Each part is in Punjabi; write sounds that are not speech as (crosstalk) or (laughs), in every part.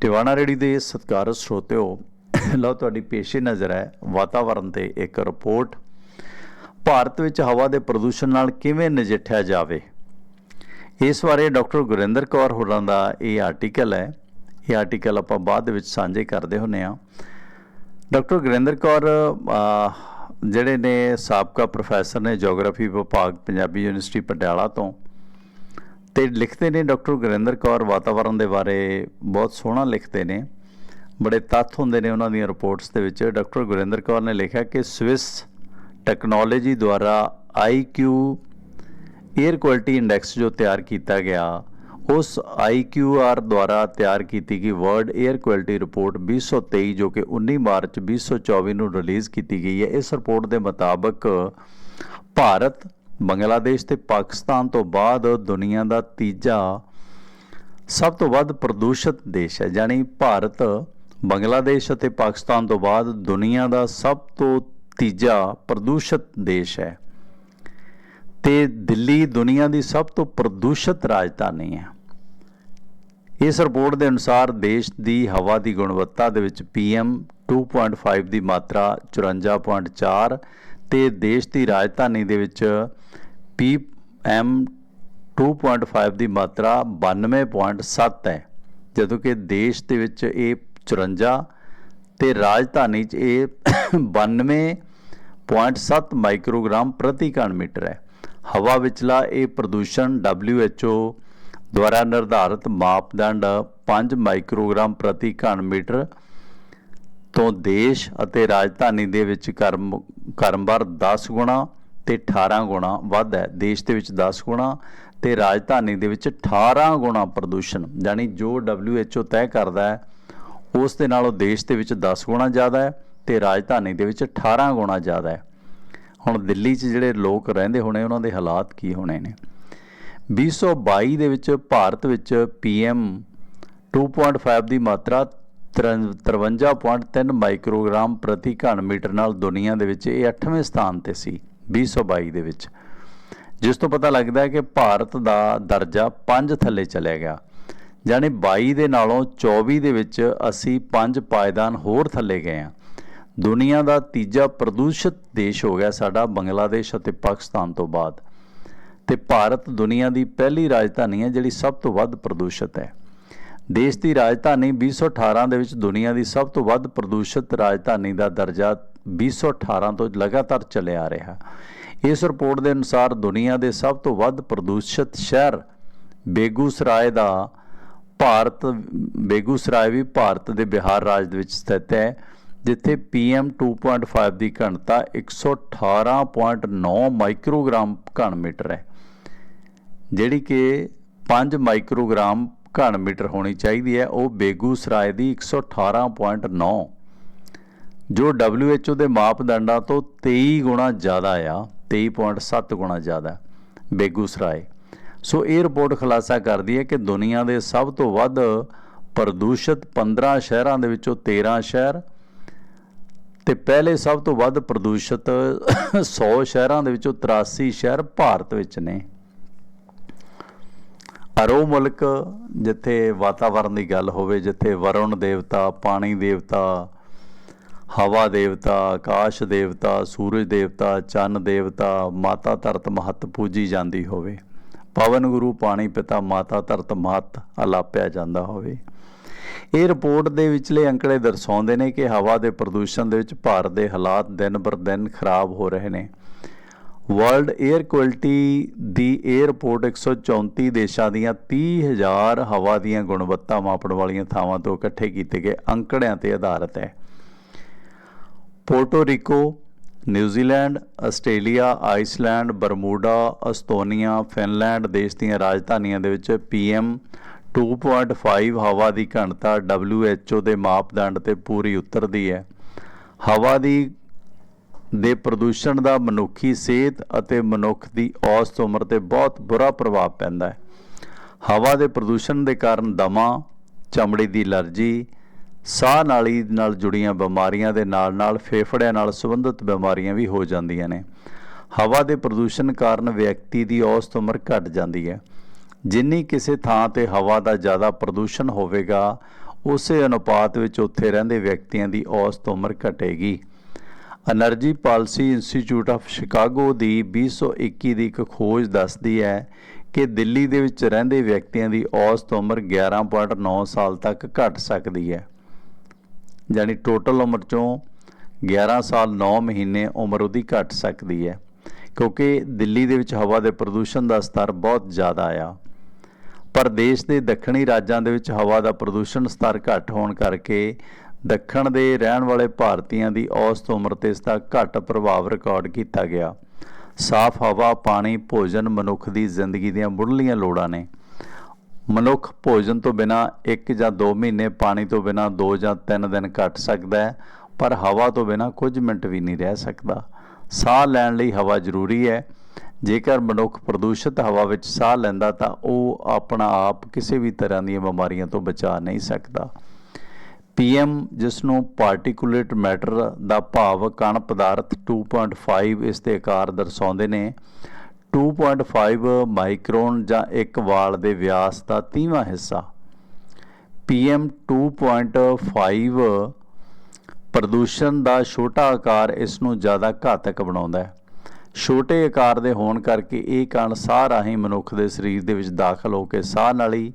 ਟਿਵਾਣਾ ਰੇੜੀ ਦੇ ਸਤਿਕਾਰਤ ਸਰੋਤਿਓ, ਲਓ ਤੁਹਾਡੀ ਪੇਸ਼ੇ ਨਜ਼ਰ ਹੈ ਵਾਤਾਵਰਣ ਤੇ ਇੱਕ ਰਿਪੋਰਟ। ਭਾਰਤ ਵਿੱਚ ਹਵਾ ਦੇ ਪ੍ਰਦੂਸ਼ਣ ਨਾਲ ਕਿਵੇਂ ਨਜਿੱਠਿਆ ਜਾਵੇ? ਇਸ ਬਾਰੇ ਡਾਕਟਰ ਗੁਰਿੰਦਰ ਕੌਰ ਹੋਰਾਂ ਦਾ ਇਹ ਆਰਟੀਕਲ ਹੈ। ਇਹ ਆਰਟੀਕਲ ਆਪਾਂ ਬਾਅਦ ਦੇ ਵਿੱਚ ਸਾਂਝੇ ਕਰਦੇ ਹੁੰਨੇ ਆ ਡਾਕਟਰ ਗੁਰਿੰਦਰ ਕੌਰ ਜਿਹੜੇ ਨੇ ਸਾਬਕਾ ਪ੍ਰੋਫੈਸਰ ਨੇ ਜੀਓਗ੍ਰਾਫੀ ਵਿਭਾਗ, ਪੰਜਾਬੀ ਯੂਨੀਵਰਸਿਟੀ ਪਟਿਆਲਾ ਤੋਂ ਤੇ ਲਿਖਦੇ ਨੇ ਡਾਕਟਰ ਗੁਰਿੰਦਰ ਕੌਰ ਵਾਤਾਵਰਣ ਦੇ ਬਾਰੇ ਬਹੁਤ ਸੋਹਣਾ ਲਿਖਦੇ ਨੇ। ਬੜੇ ਤੱਥ ਹੁੰਦੇ ਨੇ ਉਹਨਾਂ ਦੀਆਂ ਰਿਪੋਰਟਸ ਦੇ ਵਿੱਚ। ਡਾਕਟਰ ਗੁਰਿੰਦਰ ਕੌਰ ਨੇ ਲਿਖਿਆ ਕਿ ਸਵਿਸ ਟੈਕਨੋਲੋਜੀ ਦੁਆਰਾ IQ 에ਅਰ ਕੁਆਲਿਟੀ ਇੰਡੈਕਸ ਜੋ ਤਿਆਰ ਕੀਤਾ ਗਿਆ, ਉਸ IQR ਦੁਆਰਾ ਤਿਆਰ ਕੀਤੀ ਗਈ ਵਰਲਡ 에ਅਰ ਕੁਆਲਿਟੀ ਰਿਪੋਰਟ 2023 ਜੋ ਕਿ 19 ਮਾਰਚ 2024 ਨੂੰ ਰਿਲੀਜ਼ ਕੀਤੀ ਗਈ ਹੈ। ਇਸ ਰਿਪੋਰਟ ਦੇ ਮੁਤਾਬਕ ਭਾਰਤ ਬੰਗਲਾਦੇਸ਼ ਤੇ ਪਾਕਿਸਤਾਨ ਤੋਂ ਬਾਅਦ ਦੁਨੀਆ ਦਾ ਤੀਜਾ ਸਭ ਤੋਂ ਵੱਧ ਪ੍ਰਦੂਸ਼ਿਤ ਦੇਸ਼ ਹੈ। ਯਾਨੀ ਭਾਰਤ, ਬੰਗਲਾਦੇਸ਼ ਅਤੇ ਪਾਕਿਸਤਾਨ ਤੋਂ ਬਾਅਦ ਦੁਨੀਆ ਦਾ ਸਭ ਤੋਂ ਤੀਜਾ ਪ੍ਰਦੂਸ਼ਿਤ ਦੇਸ਼ ਹੈ। ਤੇ ਦਿੱਲੀ ਦੁਨੀਆ ਦੀ ਸਭ ਤੋਂ ਪ੍ਰਦੂਸ਼ਿਤ ਰਾਜਧਾਨੀ ਹੈ। ਇਸ ਰਿਪੋਰਟ ਦੇ ਅਨੁਸਾਰ ਦੇਸ਼ ਦੀ ਹਵਾ ਦੀ ਗੁਣਵੱਤਾ ਦੇ ਵਿੱਚ PM 2.5 ਦੀ ਮਾਤਰਾ 54.4 ਤੇ ਦੇਸ਼ ਦੀ ਰਾਜਧਾਨੀ ਦੇ ਵਿੱਚ PM 2.5 ਦੀ ਮਾਤਰਾ 92.7 ਹੈ। ਜਦੋਂ ਕਿ ਦੇਸ਼ ਦੇ ਵਿੱਚ ਇਹ 54 ਤੇ ਰਾਜਧਾਨੀ 'ਚ ਇਹ 92.7 ਮਾਈਕਰੋਗ੍ਰਾਮ ਪ੍ਰਤੀ ਘਣ ਮੀਟਰ ਹੈ। ਹਵਾ ਵਿਚਲਾ ਇਹ ਪ੍ਰਦੂਸ਼ਣ WHO ਦੁਆਰਾ ਨਿਰਧਾਰਤ ਮਾਪਦੰਡ 5 ਮਾਈਕਰੋਗ੍ਰਾਮ ਪ੍ਰਤੀ ਘਣ ਮੀਟਰ ਤੋਂ ਦੇਸ਼ ਅਤੇ ਰਾਜਧਾਨੀ ਦੇ ਵਿੱਚ ਕਰਮ ਕਰਮਵਾਰ 10 ਗੁਣਾ ਤੇ 18 ਗੁਣਾ ਵੱਧ ਹੈ। ਦੇਸ਼ ਦੇ ਵਿੱਚ 10 ਗੁਣਾ ਤੇ ਰਾਜਧਾਨੀ ਦੇ ਵਿੱਚ 18 ਗੁਣਾ ਪ੍ਰਦੂਸ਼ਣ, ਯਾਨੀ ਜੋ WHO ਤੈਅ ਕਰਦਾ ਹੈ, ਉਸ ਦੇ ਨਾਲੋਂ ਦੇਸ਼ ਦੇ ਵਿੱਚ 10 ਗੁਣਾ ਜ਼ਿਆਦਾ ਹੈ ਤੇ ਰਾਜਧਾਨੀ ਦੇ ਵਿੱਚ 18 ਗੁਣਾ ਜ਼ਿਆਦਾ ਹੈ। ਹੁਣ ਦਿੱਲੀ 'ਚ ਜਿਹੜੇ ਲੋਕ ਰਹਿੰਦੇ ਹੋਣੇ, ਉਹਨਾਂ ਦੇ ਹਾਲਾਤ ਕੀ ਹੋਣੇ ਨੇ? 2022 ਦੇ ਵਿੱਚ ਭਾਰਤ ਵਿੱਚ PM 2.5 ਦੀ ਮਾਤਰਾ 53.3 ਮਾਈਕਰੋਗ੍ਰਾਮ ਪ੍ਰਤੀ ਘਣ ਮੀਟਰ ਨਾਲ ਦੁਨੀਆ ਦੇ ਵਿੱਚ ਇਹ 8ਵੇਂ ਸਥਾਨ ਤੇ ਸੀ। 2022 ਦੇ ਵਿੱਚ, ਜਿਸ ਤੋਂ ਪਤਾ ਲੱਗਦਾ ਹੈ ਕਿ ਭਾਰਤ ਦਾ ਦਰਜਾ 5 ਥੱਲੇ ਚਲਿਆ ਗਿਆ। ਯਾਨੀ 22 ਦੇ ਨਾਲੋਂ 24 ਦੇ ਵਿੱਚ ਅਸੀਂ 5 ਪਾਇਦਾਨ ਹੋਰ ਥੱਲੇ ਗਏ ਹਾਂ। ਦੁਨੀਆ ਦਾ ਤੀਜਾ ਪ੍ਰਦੂਸ਼ਿਤ ਦੇਸ਼ ਹੋ ਗਿਆ ਸਾਡਾ ਬੰਗਲਾਦੇਸ਼ ਅਤੇ ਪਾਕਿਸਤਾਨ ਤੋਂ ਬਾਅਦ। ਤੇ ਭਾਰਤ ਦੁਨੀਆ ਦੀ ਪਹਿਲੀ ਰਾਜਧਾਨੀ ਹੈ, ਜਿਹੜੀ ਸਭ ਤੋਂ ਵੱਧ ਪ੍ਰਦੂਸ਼ਿਤ ਹੈ। ਦੇਸ਼ ਦੀ ਰਾਜਧਾਨੀ 2018 ਦੇ ਵਿੱਚ ਦੁਨੀਆ ਦੀ ਸਭ ਤੋਂ ਵੱਧ ਪ੍ਰਦੂਸ਼ਿਤ ਰਾਜਧਾਨੀ ਦਾ ਦਰਜਾ 2018 ਤੋਂ ਲਗਾਤਾਰ ਚੱਲਿਆ ਆ ਰਿਹਾ। ਇਸ ਰਿਪੋਰਟ ਦੇ ਅਨੁਸਾਰ ਦੁਨੀਆ ਦੇ ਸਭ ਤੋਂ ਵੱਧ ਪ੍ਰਦੂਸ਼ਿਤ ਸ਼ਹਿਰ ਬੇਗੂਸਰਾਏ ਦਾ ਭਾਰਤ, ਬੇਗੂਸਰਾਏ ਵੀ ਭਾਰਤ ਦੇ ਬਿਹਾਰ ਰਾਜ ਦੇ ਵਿੱਚ ਸਥਿਤ ਹੈ, ਜਿੱਥੇ PM 2.5 ਦੀ ਘਣਤਾ 118.9 ਮਾਈਕਰੋਗ੍ਰਾਮ ਘਣ ਮੀਟਰ ਹੈ, ਜਿਹੜੀ ਕਿ 5 ਮਾਈਕਰੋਗ੍ਰਾਮ ਘਣ ਮੀਟਰ ਹੋਣੀ ਚਾਹੀਦੀ ਹੈ, ਉਹ ਬੇਗੂਸਰਾਏ ਦੀ 118.9 ਜੋ WHO ਦੇ ਮਾਪਦੰਡਾਂ ਤੋਂ 23 ਗੁਣਾ ਜ਼ਿਆਦਾ ਆ 23.7 ਗੁਣਾ ਜ਼ਿਆਦਾ ਬੇਗੂਸਰਾਏ। ਸੋ ਇਹ ਰਿਪੋਰਟ ਖੁਲਾਸਾ ਕਰਦੀ ਹੈ ਕਿ ਦੁਨੀਆ ਦੇ ਸਭ ਤੋਂ ਵੱਧ ਪ੍ਰਦੂਸ਼ਿਤ 15 ਸ਼ਹਿਰਾਂ ਦੇ ਵਿੱਚੋਂ 13 ਸ਼ਹਿਰ ਤੇ ਪਹਿਲੇ ਸਭ ਤੋਂ ਵੱਧ ਪ੍ਰਦੂਸ਼ਿਤ 100 ਸ਼ਹਿਰਾਂ ਦੇ ਵਿੱਚੋਂ 83 ਸ਼ਹਿਰ ਭਾਰਤ ਵਿੱਚ ਨੇ। ਹਰ ਉਹ ਮੁਲਕ, ਜਿੱਥੇ ਵਾਤਾਵਰਣ ਦੀ ਗੱਲ ਹੋਵੇ, ਜਿੱਥੇ ਵਰੁਣ ਦੇਵਤਾ, ਪਾਣੀ ਦੇਵਤਾ, ਹਵਾ ਦੇਵਤਾ, ਆਕਾਸ਼ ਦੇਵਤਾ, ਸੂਰਜ ਦੇਵਤਾ, ਚੰਨ ਦੇਵਤਾ, ਮਾਤਾ ਧਰਤ ਮਹਤ ਪੂਜੀ ਜਾਂਦੀ ਹੋਵੇ। ਪਵਨ ਗੁਰੂ ਪਾਣੀ ਪਿਤਾ ਮਾਤਾ ਧਰਤ ਮਹਤ ਅਲਾਪਿਆ ਜਾਂਦਾ ਹੋਵੇ। ਇਹ ਰਿਪੋਰਟ ਦੇ ਵਿਚਲੇ ਅੰਕੜੇ ਦਰਸਾਉਂਦੇ ਨੇ ਕਿ ਹਵਾ ਦੇ ਪ੍ਰਦੂਸ਼ਣ ਦੇ ਵਿੱਚ ਭਾਰਤ ਦੇ ਹਾਲਾਤ ਦਿਨ ਪਰ ਦਿਨ ਖਰਾਬ ਹੋ ਰਹੇ ਨੇ। ਵਰਲਡ 에ਅਰ ਕੁਆਲਿਟੀ ਦੀ ਇਹ ਰਿਪੋਰਟ 134 ਦੇਸ਼ਾਂ ਦੀਆਂ 30000 ਹਵਾ ਦੀਆਂ ਗੁਣਵੱਤਾ ਮਾਪਣ ਵਾਲੀਆਂ ਥਾਵਾਂ ਤੋਂ ਇਕੱਠੇ ਕੀਤੇ ਗਏ ਅੰਕੜਿਆਂ ਤੇ ਆਧਾਰਿਤ ਹੈ। Puerto Rico New Zealand Australia, Iceland, Bermuda, Estonia, Finland ਦੇਸ਼ ਦੀਆਂ ਰਾਜਧਾਨੀਆਂ ਦੇ ਵਿੱਚ PM 2.5 ਹਵਾ ਦੀ ਘਣਤਾ WHO ਦੇ ਮਾਪਦੰਡ ਤੇ ਪੂਰੀ ਉਤਰਦੀ ਹੈ। ਹਵਾ ਦੀ ਦੇ ਪ੍ਰਦੂਸ਼ਣ ਦਾ ਮਨੁੱਖੀ ਸਿਹਤ ਅਤੇ ਮਨੁੱਖ ਦੀ ਔਸਤ ਉਮਰ ਤੇ ਬਹੁਤ ਬੁਰਾ ਪ੍ਰਭਾਵ ਪੈਂਦਾ ਹੈ। ਹਵਾ ਦੇ ਪ੍ਰਦੂਸ਼ਣ ਦੇ ਕਾਰਨ ਦਮਾ, ਚਮੜੀ ਦੀ ਅਲਰਜੀ, ਸਾਹ ਨਾਲੀ ਨਾਲ ਜੁੜੀਆਂ ਬਿਮਾਰੀਆਂ ਦੇ ਨਾਲ-ਨਾਲ ਫੇਫੜਿਆਂ ਨਾਲ ਸੰਬੰਧਿਤ ਬਿਮਾਰੀਆਂ ਵੀ ਹੋ ਜਾਂਦੀਆਂ ਨੇ। ਹਵਾ ਦੇ ਪ੍ਰਦੂਸ਼ਣ ਕਾਰਨ ਵਿਅਕਤੀ ਦੀ ਔਸਤ ਉਮਰ ਘਟ ਜਾਂਦੀ ਹੈ। ਜਿੰਨੀ ਕਿਸੇ ਥਾਂ ਤੇ ਹਵਾ ਦਾ ਜ਼ਿਆਦਾ ਪ੍ਰਦੂਸ਼ਣ ਹੋਵੇਗਾ, ਉਸੇ ਅਨੁਪਾਤ ਵਿੱਚ ਉੱਥੇ ਰਹਿੰਦੇ ਵਿਅਕਤੀਆਂ ਦੀ ਔਸਤ ਉਮਰ ਘਟੇਗੀ। Energy policy institute of Chicago ਦੀ 2021 ਦੀ ਇੱਕ ਖੋਜ ਦੱਸਦੀ ਹੈ ਕਿ ਦਿੱਲੀ ਦੇ ਵਿੱਚ ਰਹਿੰਦੇ ਵਿਅਕਤੀਆਂ ਦੀ ਔਸਤ ਉਮਰ 11.9 ਸਾਲ ਤੱਕ ਘਟ ਸਕਦੀ ਹੈ। ਯਾਨੀ ਟੋਟਲ ਉਮਰ ਚੋਂ 11 ਸਾਲ 9 ਮਹੀਨੇ ਉਮਰ ਉਹਦੀ ਘਟ ਸਕਦੀ ਹੈ, ਕਿਉਂਕਿ ਦਿੱਲੀ ਦੇ ਵਿੱਚ ਹਵਾ ਦੇ ਪ੍ਰਦੂਸ਼ਣ ਦਾ ਸਤਰ ਬਹੁਤ ਜ਼ਿਆਦਾ ਆ। ਪਰ ਦੇਸ਼ ਦੇ ਦੱਖਣੀ ਰਾਜਾਂ ਦੇ ਵਿੱਚ ਹਵਾ ਦਾ ਪ੍ਰਦੂਸ਼ਣ ਸਤਰ ਘੱਟ ਹੋਣ ਕਰਕੇ ਦੱਖਣ ਦੇ ਰਹਿਣ ਵਾਲੇ ਭਾਰਤੀਆਂ ਦੀ ਔਸਤ ਉਮਰ ਤੇ ਇਸ ਦਾ ਘੱਟ ਪ੍ਰਭਾਵ ਰਿਕਾਰਡ ਕੀਤਾ ਗਿਆ। ਸਾਫ਼ ਹਵਾ, ਪਾਣੀ, ਭੋਜਨ ਮਨੁੱਖ ਦੀ ਜ਼ਿੰਦਗੀ ਦੀਆਂ ਮੁੱਢਲੀਆਂ ਲੋੜਾਂ ਨੇ। ਮਨੁੱਖ ਭੋਜਨ ਤੋਂ ਬਿਨਾ 1 ਜਾਂ 2 ਮਹੀਨੇ ਪਾਣੀ ਤੋਂ ਬਿਨਾ 2 ਜਾਂ 3 ਦਿਨ ਕੱਟ ਸਕਦਾ ਹੈ, ਪਰ ਹਵਾ ਤੋਂ ਬਿਨਾ ਕੁਝ ਮਿੰਟ ਵੀ ਨਹੀਂ ਰਹਿ ਸਕਦਾ। ਸਾਹ ਲੈਣ ਲਈ ਹਵਾ ਜ਼ਰੂਰੀ ਹੈ। ਜੇਕਰ ਮਨੁੱਖ ਪ੍ਰਦੂਸ਼ਿਤ ਹਵਾ ਵਿੱਚ ਸਾਹ ਲੈਂਦਾ ਤਾਂ ਉਹ ਆਪਣਾ ਆਪ ਕਿਸੇ ਵੀ ਤਰ੍ਹਾਂ ਦੀਆਂ ਬਿਮਾਰੀਆਂ ਤੋਂ ਬਚਾ ਨਹੀਂ ਸਕਦਾ। ਪੀਐਮ, ਜਿਸ ਨੂੰ ਪਾਰਟਿਕੂਲੇਟ ਮੈਟਰ ਦਾ ਭਾਵ ਕਣ ਪਦਾਰਥ 2.5 ਇਸ ਦੇ ਆਕਾਰ ਦਰਸਾਉਂਦੇ ਨੇ 2.5 ਮਾਈਕਰੋਨ ਜਾਂ ਇੱਕ ਵਾਲ ਦੇ ਵਿਆਸ ਦਾ 30ਵਾਂ ਹਿੱਸਾ। ਪੀਐਮ 2.5 ਪ੍ਰਦੂਸ਼ਣ ਦਾ ਛੋਟਾ ਆਕਾਰ ਇਸ ਨੂੰ ਜ਼ਿਆਦਾ ਘਾਤਕ ਬਣਾਉਂਦਾ ਹੈ। ਛੋਟੇ ਆਕਾਰ ਦੇ ਹੋਣ ਕਰਕੇ ਇਹ ਕਣ ਸਾਹ ਰਾਹੀਂ ਮਨੁੱਖ ਦੇ ਸਰੀਰ ਦੇ ਵਿੱਚ ਦਾਖਲ ਹੋ ਕੇ ਸਾਹ ਨਾਲੀ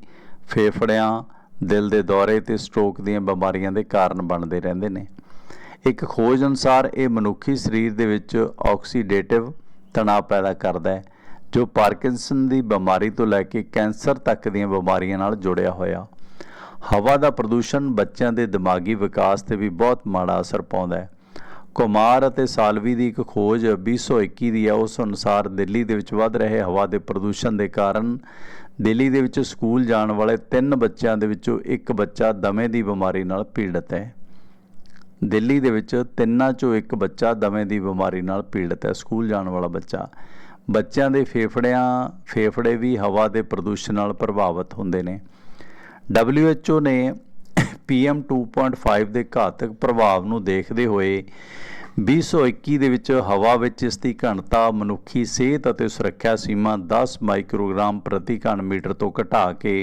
ਫੇਫੜਿਆਂ ਦਿਲ ਦੇ ਦੌਰੇ ਤੇ ਸਟ੍ਰੋਕ ਦੀਆਂ ਬਿਮਾਰੀਆਂ ਦੇ ਕਾਰਨ ਬਣਦੇ ਰਹਿੰਦੇ ਨੇ। ਇੱਕ ਖੋਜ ਅਨੁਸਾਰ ਇਹ ਮਨੁੱਖੀ ਸਰੀਰ ਦੇ ਵਿੱਚ ਆਕਸੀਡੇਟਿਵ ਤਣਾਅ ਪੈਦਾ ਕਰਦਾ ਹੈ, ਜੋ ਪਾਰਕਿੰਸਨ ਦੀ ਬਿਮਾਰੀ ਤੋਂ ਲੈ ਕੇ ਕੈਂਸਰ ਤੱਕ ਦੀਆਂ ਬਿਮਾਰੀਆਂ ਨਾਲ ਜੁੜਿਆ ਹੋਇਆ। ਹਵਾ ਦਾ ਪ੍ਰਦੂਸ਼ਣ ਬੱਚਿਆਂ ਦੇ ਦਿਮਾਗੀ ਵਿਕਾਸ ਤੇ ਵੀ ਬਹੁਤ ਮਾੜਾ ਅਸਰ ਪਾਉਂਦਾ ਹੈ। ਕੁਮਾਰ ਅਤੇ ਸਾਲਵੀ ਦੀ ਇੱਕ ਖੋਜ 2021 ਦੀ ਹੈ। ਉਸ ਅਨੁਸਾਰ ਦਿੱਲੀ ਦੇ ਵਿੱਚ ਵੱਧ ਰਹੇ ਹਵਾ ਦੇ ਪ੍ਰਦੂਸ਼ਣ ਦੇ ਕਾਰਨ ਦਿੱਲੀ ਦੇ ਵਿੱਚ ਸਕੂਲ ਜਾਣ ਵਾਲੇ ਤਿੰਨ ਬੱਚਿਆਂ ਦੇ ਵਿੱਚੋਂ ਇੱਕ ਬੱਚਾ ਦਮੇ ਦੀ ਬਿਮਾਰੀ ਨਾਲ ਪੀੜਤ ਹੈ। ਦਿੱਲੀ ਦੇ ਵਿੱਚ ਤਿੰਨਾਂ ਚੋਂ ਇੱਕ ਬੱਚਾ ਦਮੇ ਦੀ ਬਿਮਾਰੀ ਨਾਲ ਪੀੜਤ ਹੈ। ਸਕੂਲ ਜਾਣ ਵਾਲਾ ਬੱਚਾ। ਬੱਚਿਆਂ ਦੇ ਫੇਫੜਿਆਂ, ਫੇਫੜੇ ਵੀ ਹਵਾ ਦੇ ਪ੍ਰਦੂਸ਼ਣ ਨਾਲ ਪ੍ਰਭਾਵਿਤ ਹੁੰਦੇ ਨੇ। WHO ਨੇ PM 2.5 ਦੇ ਘਾਤਕ ਪ੍ਰਭਾਵ ਨੂੰ ਦੇਖਦੇ ਹੋਏ 2021 ਦੇ ਵਿੱਚ ਹਵਾ ਵਿੱਚ ਇਸ ਦੀ ਘਣਤਾ, ਮਨੁੱਖੀ ਸਿਹਤ ਅਤੇ ਸੁਰੱਖਿਆ ਸੀਮਾ 10 ਮਾਈਕਰੋਗ੍ਰਾਮ ਪ੍ਰਤੀ ਘਨ ਮੀਟਰ ਤੋਂ ਘਟਾ ਕੇ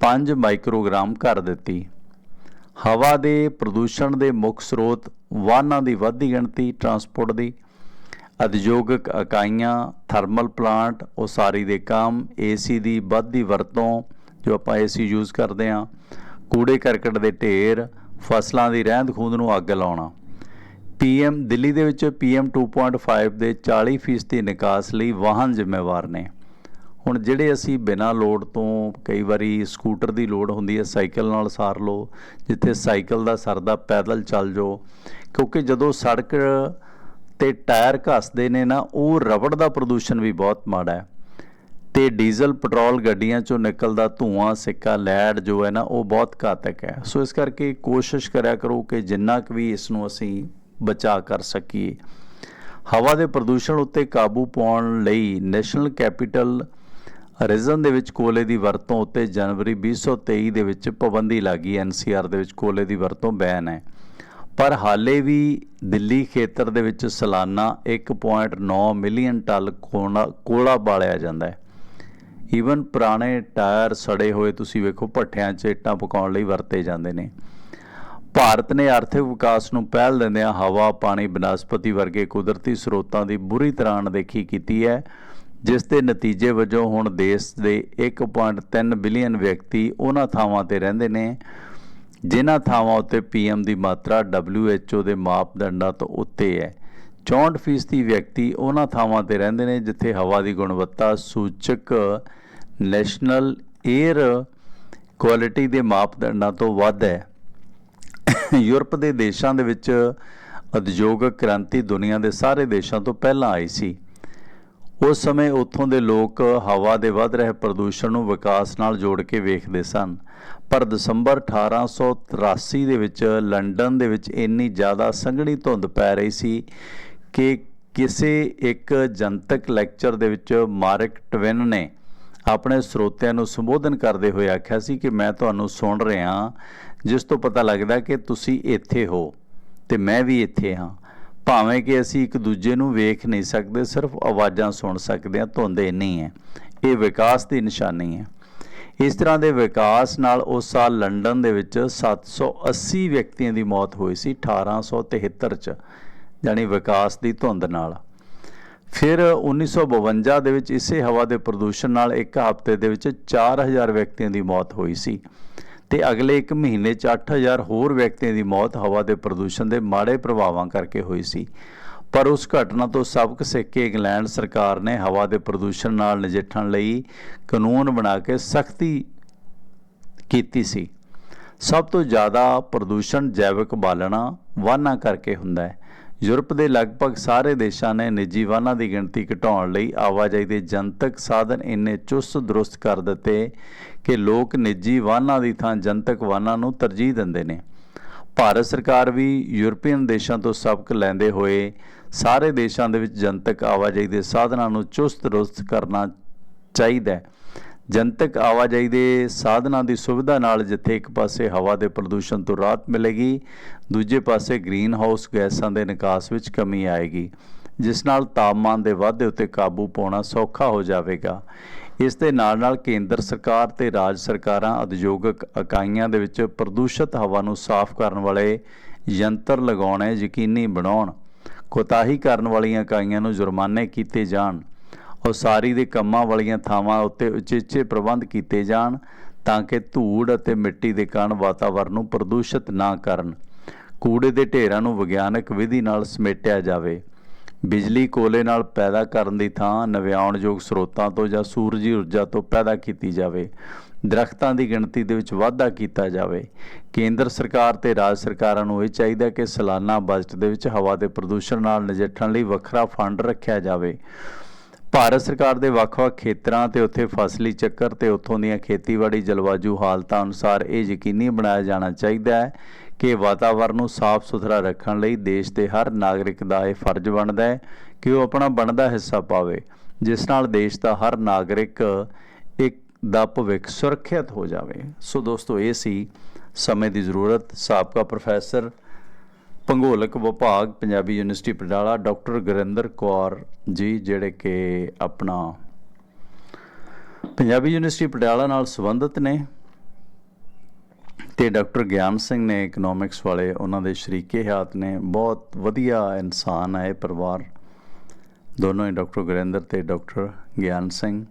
5 ਮਾਈਕਰੋਗ੍ਰਾਮ ਕਰ ਦਿੱਤੀ। ਹਵਾ ਦੇ ਪ੍ਰਦੂਸ਼ਣ ਦੇ ਮੁੱਖ ਸਰੋਤ ਵਾਹਨਾਂ ਦੀ ਵੱਧਦੀ ਗਿਣਤੀ, ਟਰਾਂਸਪੋਰਟ ਦੀ ਉਦਯੋਗਿਕ ਇਕਾਈਆਂ, ਥਰਮਲ ਪਲਾਂਟ, ਉਸਾਰੀ ਦੇ ਕੰਮ, ਏਸੀ ਦੀ ਵੱਧਦੀ ਵਰਤੋਂ, ਜੋ ਆਪਾਂ ਏਸੀ ਯੂਜ਼ ਕਰਦੇ ਹਾਂ, ਕੂੜੇ ਕਰਕਟ ਦੇ ਢੇਰ, ਫਸਲਾਂ ਦੀ ਰਹਿੰਦ ਖੂੰਦ ਨੂੰ ਅੱਗ ਲਾਉਣਾ। ਪੀਐਮ ਦਿੱਲੀ ਦੇ ਵਿੱਚ ਪੀਐਮ 2.5 ਦੇ 40% ਦੀ ਨਿਕਾਸ ਲਈ ਵਾਹਨ ਜ਼ਿੰਮੇਵਾਰ ਨੇ। ਹੁਣ ਜਿਹੜੇ ਅਸੀਂ ਬਿਨਾਂ ਲੋਡ ਤੋਂ ਕਈ ਵਾਰੀ ਸਕੂਟਰ ਦੀ ਲੋਡ ਹੁੰਦੀ ਹੈ, ਸਾਈਕਲ ਨਾਲ ਸਾਰ ਲਓ, ਜਿੱਥੇ ਸਾਈਕਲ ਦਾ ਸਰਦਾ ਪੈਦਲ ਚੱਲ ਜਾਓ, ਕਿਉਂਕਿ ਜਦੋਂ ਸੜਕ ਤੇ ਟਾਇਰ ਘਸਦੇ ਨੇ ਨਾ, ਉਹ ਰਬੜ ਦਾ ਪ੍ਰਦੂਸ਼ਣ ਵੀ ਬਹੁਤ ਮਾੜਾ ਹੈ। ਤੇ ਡੀਜ਼ਲ, ਪੈਟਰੋਲ ਗੱਡੀਆਂ ਚੋਂ ਨਿਕਲਦਾ ਧੂਆਂ, ਸਿੱਕਾ, ਲੈਡ ਜੋ ਹੈ ਨਾ, ਉਹ ਬਹੁਤ ਘਾਤਕ ਹੈ। ਸੋ ਇਸ ਕਰਕੇ ਕੋਸ਼ਿਸ਼ ਕਰਿਆ ਕਰੋ ਕਿ ਜਿੰਨਾ ਕੁ ਵੀ ਇਸ ਨੂੰ ਅਸੀਂ ਬਚਾਅ ਕਰ ਸਕੀਏ। ਹਵਾ ਦੇ ਪ੍ਰਦੂਸ਼ਣ ਉੱਤੇ ਕਾਬੂ ਪਾਉਣ ਲਈ ਨੈਸ਼ਨਲ ਕੈਪੀਟਲ ਰੀਜਨ ਦੇ ਵਿੱਚ ਕੋਲੇ ਦੀ ਵਰਤੋਂ ਉੱਤੇ ਜਨਵਰੀ 2023 ਦੇ ਵਿੱਚ ਪਾਬੰਦੀ ਲੱਗੀ। ਐਨਸੀਆਰ ਦੇ ਵਿੱਚ ਕੋਲੇ ਦੀ ਵਰਤੋਂ ਬੈਨ ਹੈ। ਪਰ ਹਾਲੇ ਵੀ ਦਿੱਲੀ ਖੇਤਰ ਦੇ ਵਿੱਚ ਸਾਲਾਨਾ 1.9 ਮਿਲੀਅਨ ਟਨ ਕੋਲਾ ਬਾਲਿਆ ਜਾਂਦਾ ਹੈ। ਈਵਨ ਪੁਰਾਣੇ ਟਾਇਰ ਸੜੇ ਹੋਏ ਤੁਸੀਂ ਵੇਖੋ, ਭੱਠਿਆਂ 'ਚ ਇੱਟਾਂ ਪਕਾਉਣ ਲਈ ਵਰਤੇ ਜਾਂਦੇ ਨੇ। ਭਾਰਤ ਨੇ ਆਰਥਿਕ ਵਿਕਾਸ ਨੂੰ ਪਹਿਲ ਦਿੰਦਿਆਂ ਹਵਾ, ਪਾਣੀ, ਬਨਸਪਤੀ ਵਰਗੇ ਕੁਦਰਤੀ ਸਰੋਤਾਂ ਦੀ ਬੁਰੀ ਤਰ੍ਹਾਂ ਅਣਦੇਖੀ ਕੀਤੀ ਹੈ, ਜਿਸ ਦੇ ਨਤੀਜੇ ਵਜੋਂ ਹੁਣ ਦੇਸ਼ ਦੇ 1.3 ਬਿਲੀਅਨ ਵਿਅਕਤੀ ਉਹਨਾਂ ਥਾਵਾਂ ਤੇ ਰਹਿੰਦੇ ਨੇ, ਜਿਨ੍ਹਾਂ ਥਾਵਾਂ ਉੱਤੇ ਪੀਐਮ ਦੀ ਮਾਤਰਾ WHO ਦੇ ਮਾਪਦੰਡਾਂ ਤੋਂ ਉੱਤੇ ਹੈ। 64% ਵਿਅਕਤੀ ਉਹਨਾਂ ਥਾਵਾਂ ਤੇ ਰਹਿੰਦੇ ਨੇ, ਜਿੱਥੇ ਹਵਾ ਦੀ ਗੁਣਵੱਤਾ ਸੂਚਕ ਨੈਸ਼ਨਲ 에ਅਰ ਕੁਆਲਿਟੀ ਦੇ ਮਾਪਦੰਡਾਂ ਤੋਂ ਵੱਧ ਹੈ। ਯੂਰਪ ਦੇ ਦੇਸ਼ਾਂ ਦੇ ਵਿੱਚ ਉਦਯੋਗਿਕ ਕ੍ਰਾਂਤੀ ਦੁਨੀਆ ਦੇ ਸਾਰੇ ਦੇਸ਼ਾਂ ਤੋਂ ਪਹਿਲਾਂ ਆਈ ਸੀ। ਉਸ ਸਮੇਂ ਉੱਥੋਂ ਦੇ ਲੋਕ ਹਵਾ ਦੇ ਵੱਧ ਰਹੇ ਪ੍ਰਦੂਸ਼ਣ ਨੂੰ ਵਿਕਾਸ ਨਾਲ ਜੋੜ ਕੇ ਵੇਖਦੇ ਸਨ। ਪਰ ਦਸੰਬਰ 1883 ਦੇ ਵਿੱਚ ਲੰਡਨ ਦੇ ਵਿੱਚ ਇੰਨੀ ਜ਼ਿਆਦਾ ਸੰਘਣੀ ਧੁੰਦ ਪੈ ਰਹੀ ਸੀ ਕਿ ਕਿਸੇ ਇੱਕ ਜਨਤਕ ਲੈਕਚਰ ਦੇ ਵਿੱਚ ਮਾਰਕ ਟਵਿਨ ਨੇ ਆਪਣੇ ਸਰੋਤਿਆਂ ਨੂੰ ਸੰਬੋਧਨ ਕਰਦੇ ਹੋਏ ਆਖਿਆ ਸੀ ਕਿ ਮੈਂ ਤੁਹਾਨੂੰ ਸੁਣ ਰਿਹਾ ਜਿਸ ਤੋਂ ਪਤਾ ਲੱਗਦਾ ਕਿ ਤੁਸੀਂ ਇੱਥੇ ਹੋ ਤੇ ਮੈਂ ਵੀ ਇੱਥੇ ਹਾਂ। ਭਾਵੇਂ ਕਿ ਅਸੀਂ ਇੱਕ ਦੂਜੇ ਨੂੰ ਵੇਖ ਨਹੀਂ ਸਕਦੇ, ਸਿਰਫ ਆਵਾਜ਼ਾਂ ਸੁਣ ਸਕਦੇ ਹਾਂ, ਧੁੰਦ ਇੰਨੀ ਹੈ। ਇਹ ਵਿਕਾਸ ਦੀ ਨਿਸ਼ਾਨੀ ਹੈ। ਇਸ ਤਰ੍ਹਾਂ ਦੇ ਵਿਕਾਸ ਨਾਲ ਉਸ ਸਾਲ ਲੰਡਨ ਦੇ ਵਿੱਚ 780 ਵਿਅਕਤੀਆਂ ਦੀ ਮੌਤ ਹੋਈ ਸੀ 1873 ਚ ਯਾਨੀ ਵਿਕਾਸ ਦੀ ਧੁੰਦ ਨਾਲ। ਫਿਰ 1952 ਦੇ ਵਿੱਚ ਇਸੇ ਹਵਾ ਦੇ ਪ੍ਰਦੂਸ਼ਣ ਨਾਲ ਇੱਕ ਹਫ਼ਤੇ ਦੇ ਵਿੱਚ 4000 ਵਿਅਕਤੀਆਂ ਦੀ ਮੌਤ ਹੋਈ ਸੀ। ਤੇ ਅਗਲੇ ਇੱਕ ਮਹੀਨੇ 'ਚ 8000 ਹੋਰ ਵਿਅਕਤੀਆਂ ਦੀ ਮੌਤ ਹਵਾ ਦੇ ਪ੍ਰਦੂਸ਼ਣ ਦੇ ਮਾੜੇ ਪ੍ਰਭਾਵਾਂ ਕਰਕੇ ਹੋਈ ਸੀ। ਪਰ ਉਸ ਘਟਨਾ ਤੋਂ ਸਬਕ ਸਿੱਖ ਕੇ ਇੰਗਲੈਂਡ ਸਰਕਾਰ ਨੇ ਹਵਾ ਦੇ ਪ੍ਰਦੂਸ਼ਣ ਨਾਲ ਨਜਿੱਠਣ ਲਈ ਕਾਨੂੰਨ ਬਣਾ ਕੇ ਸਖਤੀ ਕੀਤੀ ਸੀ। ਸਭ ਤੋਂ ਜ਼ਿਆਦਾ ਪ੍ਰਦੂਸ਼ਣ ਜੈਵਿਕ ਬਾਲਣਾ ਵਾਹਨਾਂ ਕਰਕੇ ਹੁੰਦਾ ਹੈ। ਯੂਰਪ ਦੇ ਲਗਭਗ ਸਾਰੇ ਦੇਸ਼ਾਂ ਨੇ ਨਿੱਜੀ ਵਾਹਨਾਂ ਦੀ ਗਿਣਤੀ ਘਟਾਉਣ ਲਈ ਆਵਾਜਾਈ ਦੇ ਜਨਤਕ ਸਾਧਨ ਇੰਨੇ ਚੁਸਤ ਦਰੁਸਤ ਕਰ ਦਿੱਤੇ ਕਿ ਲੋਕ ਨਿੱਜੀ ਵਾਹਨਾਂ ਦੀ ਥਾਂ ਜਨਤਕ ਵਾਹਨਾਂ ਨੂੰ ਤਰਜੀਹ ਦਿੰਦੇ ਨੇ। ਭਾਰਤ ਸਰਕਾਰ ਵੀ ਯੂਰਪੀਅਨ ਦੇਸ਼ਾਂ ਤੋਂ ਸਬਕ ਲੈਂਦੇ ਹੋਏ ਸਾਰੇ ਦੇਸ਼ਾਂ ਦੇ ਵਿੱਚ ਜਨਤਕ ਆਵਾਜਾਈ ਦੇ ਸਾਧਨਾਂ ਨੂੰ ਚੁਸਤ ਦਰੁਸਤ ਕਰਨਾ ਚਾਹੀਦਾ ਹੈ। ਜਨਤਕ ਆਵਾਜਾਈ ਦੇ ਸਾਧਨਾਂ ਦੀ ਸੁਵਿਧਾ ਨਾਲ ਜਿੱਥੇ ਇੱਕ ਪਾਸੇ ਹਵਾ ਦੇ ਪ੍ਰਦੂਸ਼ਣ ਤੋਂ ਰਾਹਤ ਮਿਲੇਗੀ ਦੂਜੇ ਪਾਸੇ ਗ੍ਰੀਨ ਹਾਊਸ ਗੈਸਾਂ ਦੇ ਨਿਕਾਸ ਵਿੱਚ ਕਮੀ ਆਏਗੀ, ਜਿਸ ਨਾਲ ਤਾਪਮਾਨ ਦੇ ਵਾਧੇ ਉੱਤੇ ਕਾਬੂ ਪਾਉਣਾ ਸੌਖਾ ਹੋ ਜਾਵੇਗਾ। ਇਸ ਦੇ ਨਾਲ ਨਾਲ ਕੇਂਦਰ ਸਰਕਾਰ ਤੇ ਰਾਜ ਸਰਕਾਰਾਂ ਉਦਯੋਗਿਕ ਇਕਾਈਆਂ ਦੇ ਵਿੱਚ ਪ੍ਰਦੂਸ਼ਿਤ ਹਵਾ ਨੂੰ ਸਾਫ਼ ਕਰਨ ਵਾਲੇ ਯੰਤਰ ਲਗਾਉਣੇ ਯਕੀਨੀ ਬਣਾਉਣ, ਕੋਤਾਹੀ ਕਰਨ ਵਾਲੀਆਂ ਇਕਾਈਆਂ ਨੂੰ ਜੁਰਮਾਨੇ ਕੀਤੇ ਜਾਣ, ਉਸਾਰੀ ਦੇ ਕੰਮਾਂ ਵਾਲੀਆਂ ਥਾਵਾਂ ਉੱਤੇ ਉਚੇਚੇ ਪ੍ਰਬੰਧ ਕੀਤੇ ਜਾਣ ਤਾਂ ਕਿ ਧੂੜ ਅਤੇ ਮਿੱਟੀ ਦੇ ਕਾਰਨ ਵਾਤਾਵਰਣ ਨੂੰ ਪ੍ਰਦੂਸ਼ਿਤ ਨਾ ਕਰਨ। ਕੂੜੇ ਦੇ ਢੇਰਾਂ ਨੂੰ ਵਿਗਿਆਨਕ ਵਿਧੀ ਨਾਲ ਸਮੇਟਿਆ ਜਾਵੇ। ਬਿਜਲੀ ਕੋਲੇ ਨਾਲ ਪੈਦਾ ਕਰਨ ਦੀ ਥਾਂ ਨਵਿਆਉਣਯੋਗ ਸਰੋਤਾਂ ਤੋਂ ਜਾਂ ਸੂਰਜੀ ਊਰਜਾ ਤੋਂ ਪੈਦਾ ਕੀਤੀ ਜਾਵੇ। ਦਰਖਤਾਂ ਦੀ ਗਿਣਤੀ ਦੇ ਵਿੱਚ ਵਾਧਾ ਕੀਤਾ ਜਾਵੇ। ਕੇਂਦਰ ਸਰਕਾਰ ਤੇ ਰਾਜ ਸਰਕਾਰਾਂ ਨੂੰ ਇਹ ਚਾਹੀਦਾ ਕਿ ਸਾਲਾਨਾ ਬਜਟ ਦੇ ਵਿੱਚ ਹਵਾ ਦੇ ਪ੍ਰਦੂਸ਼ਣ ਨਾਲ ਨਜਿੱਠਣ ਲਈ ਵੱਖਰਾ ਫੰਡ ਰੱਖਿਆ ਜਾਵੇ। ਭਾਰਤ ਸਰਕਾਰ ਦੇ ਵੱਖ-ਵੱਖ ਖੇਤਰਾਂ ਤੇ ਉੱਥੇ ਫਸਲੀ ਚੱਕਰ ਤੇ ਉੱਥੋਂ ਦੀਆਂ ਖੇਤੀਬਾੜੀ ਜਲਵਾਯੂ ਹਾਲਤਾਂ ਅਨੁਸਾਰ ਇਹ ਯਕੀਨੀ ਬਣਾਇਆ ਜਾਣਾ ਚਾਹੀਦਾ ਹੈ ਕਿ ਵਾਤਾਵਰਣ ਨੂੰ ਸਾਫ਼ ਸੁਥਰਾ ਰੱਖਣ ਲਈ ਦੇਸ਼ ਦੇ ਹਰ ਨਾਗਰਿਕ ਦਾ ਇਹ ਫਰਜ਼ ਬਣਦਾ ਹੈ ਕਿ ਉਹ ਆਪਣਾ ਬਣਦਾ ਹਿੱਸਾ ਪਾਵੇ, ਜਿਸ ਨਾਲ ਦੇਸ਼ ਦਾ ਹਰ ਨਾਗਰਿਕ ਇੱਕ ਦਾ ਭਵਿੱਖ ਸੁਰੱਖਿਅਤ ਹੋ ਜਾਵੇ। ਸੋ ਦੋਸਤੋ, ਇਹ ਸੀ ਸਮੇਂ ਦੀ ਜ਼ਰੂਰਤ। ਸਾਬਕਾ ਪ੍ਰੋਫੈਸਰ ਭੂਗੋਲਕ ਵਿਭਾਗ, ਪੰਜਾਬੀ ਯੂਨੀਵਰਸਿਟੀ ਪਟਿਆਲਾ, ਡਾਕਟਰ ਗੁਰਿੰਦਰ ਕੌਰ ਜੀ, ਜਿਹੜੇ ਕਿ ਆਪਣਾ ਪੰਜਾਬੀ ਯੂਨੀਵਰਸਿਟੀ ਪਟਿਆਲਾ ਨਾਲ ਸੰਬੰਧਿਤ ਨੇ। ਤੇ ਡਾਕਟਰ ਗਿਆਨ ਸਿੰਘ ਨੇ ਇਕਨੋਮਿਕਸ ਵਾਲੇ ਉਹਨਾਂ ਦੇ ਸ਼ਰੀਕੇ ਹयात ਨੇ ਬਹੁਤ ਵਧੀਆ ਇਨਸਾਨ ਹੈ ਇਹ ਪਰਿਵਾਰ। ਦੋਨੋਂ ਹੀ ਡਾਕਟਰ ਗੁਰਿੰਦਰ ਤੇ ਡਾਕਟਰ ਗਿਆਨ ਸਿੰਘ।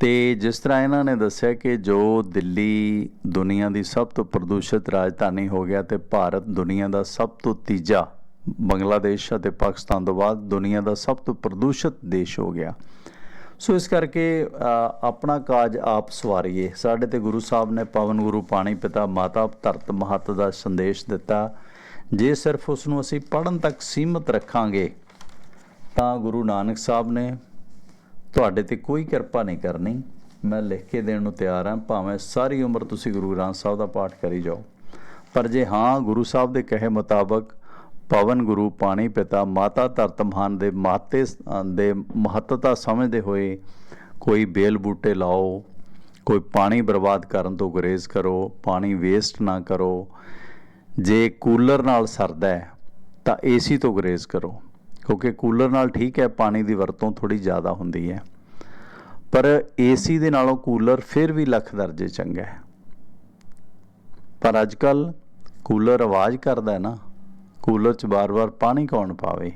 ਤੇ ਜਿਸ ਤਰ੍ਹਾਂ ਇਹਨਾਂ ਨੇ ਦੱਸਿਆ ਕਿ ਜੋ ਦਿੱਲੀ ਦੁਨੀਆ ਦੀ ਸਭ ਤੋਂ ਪ੍ਰਦੂਸ਼ਿਤ ਰਾਜਧਾਨੀ ਹੋ ਗਿਆ ਤੇ ਭਾਰਤ ਦੁਨੀਆ ਦਾ ਸਭ ਤੋਂ ਤੀਜਾ, ਬੰਗਲਾਦੇਸ਼ ਅਤੇ ਪਾਕਿਸਤਾਨ ਤੋਂ ਬਾਅਦ ਦੁਨੀਆ ਦਾ ਸਭ ਤੋਂ ਪ੍ਰਦੂਸ਼ਿਤ ਦੇਸ਼ ਹੋ ਗਿਆ। ਸੋ ਇਸ ਕਰਕੇ ਆਪਣਾ ਕਾਜ ਆਪ ਸਵਾਰੀਏ। ਸਾਡੇ ਤੇ ਗੁਰੂ ਸਾਹਿਬ ਨੇ ਪਵਨ ਗੁਰੂ ਪਾਣੀ ਪਿਤਾ ਮਾਤਾ ਧਰਤ ਮਹੱਤ ਦਾ ਸੰਦੇਸ਼ ਦਿੱਤਾ, ਜੇ ਸਿਰਫ ਉਸ ਨੂੰ ਅਸੀਂ ਪੜਨ ਤੱਕ ਸੀਮਤ ਰੱਖਾਂਗੇ, ਤਾਂ ਗੁਰੂ ਨਾਨਕ ਸਾਹਿਬ ਨੇ ਤੁਹਾਡੇ ਤੇ ਕੋਈ ਕਿਰਪਾ ਨਹੀਂ ਕਰਨੀ। ਮੈਂ ਲਿਖ ਕੇ ਦੇਣ ਨੂੰ ਤਿਆਰ ਹਾਂ, ਭਾਵੇਂ ਸਾਰੀ ਉਮਰ ਤੁਸੀਂ ਗੁਰੂ ਗ੍ਰੰਥ ਸਾਹਿਬ ਦਾ ਪਾਠ ਕਰੀ ਜਾਓ। ਪਰ ਜੇ ਹਾਂ, ਗੁਰੂ ਸਾਹਿਬ ਦੇ ਕਹੇ ਮੁਤਾਬਕ ਪਵਨ ਗੁਰੂ ਪਾਣੀ ਪਿਤਾ ਮਾਤਾ ਧਰਤ ਮਹਾਨ ਦੇ ਮਾਤੇ ਦੇ ਮਹੱਤਤਾ ਸਮਝਦੇ ਹੋਏ ਕੋਈ ਬੇਲ ਬੂਟੇ ਲਾਓ, ਕੋਈ ਪਾਣੀ ਬਰਬਾਦ ਕਰਨ ਤੋਂ ਗੁਰੇਜ਼ ਕਰੋ, ਪਾਣੀ ਵੇਸਟ ਨਾ ਕਰੋ, ਜੇ ਕੂਲਰ ਨਾਲ ਸਰਦਾ ਹੈ, ਤਾਂ ਏਸੀ ਤੋਂ ਗੁਰੇਜ਼ ਕਰੋ, ਕਿਉਂਕਿ ਕੂਲਰ ਨਾਲ ਠੀਕ ਹੈ, ਪਾਣੀ ਦੀ ਵਰਤੋਂ ਥੋੜੀ ਜ਼ਿਆਦਾ ਹੁੰਦੀ ਹੈ। ਪਰ ਏਸੀ ਦੇ ਨਾਲੋਂ ਕੂਲਰ ਫਿਰ ਵੀ ਲੱਖ ਦਰਜੇ ਚੰਗਾ ਹੈ। ਪਰ ਅੱਜ ਕੱਲ ਕੂਲਰ ਆਵਾਜ਼ ਕਰਦਾ ਹੈ ਨਾ ਕੂਲਰ 'ਚ ਬਾਰ-ਬਾਰ ਪਾਣੀ ਕੌਣ ਪਾਵੇ?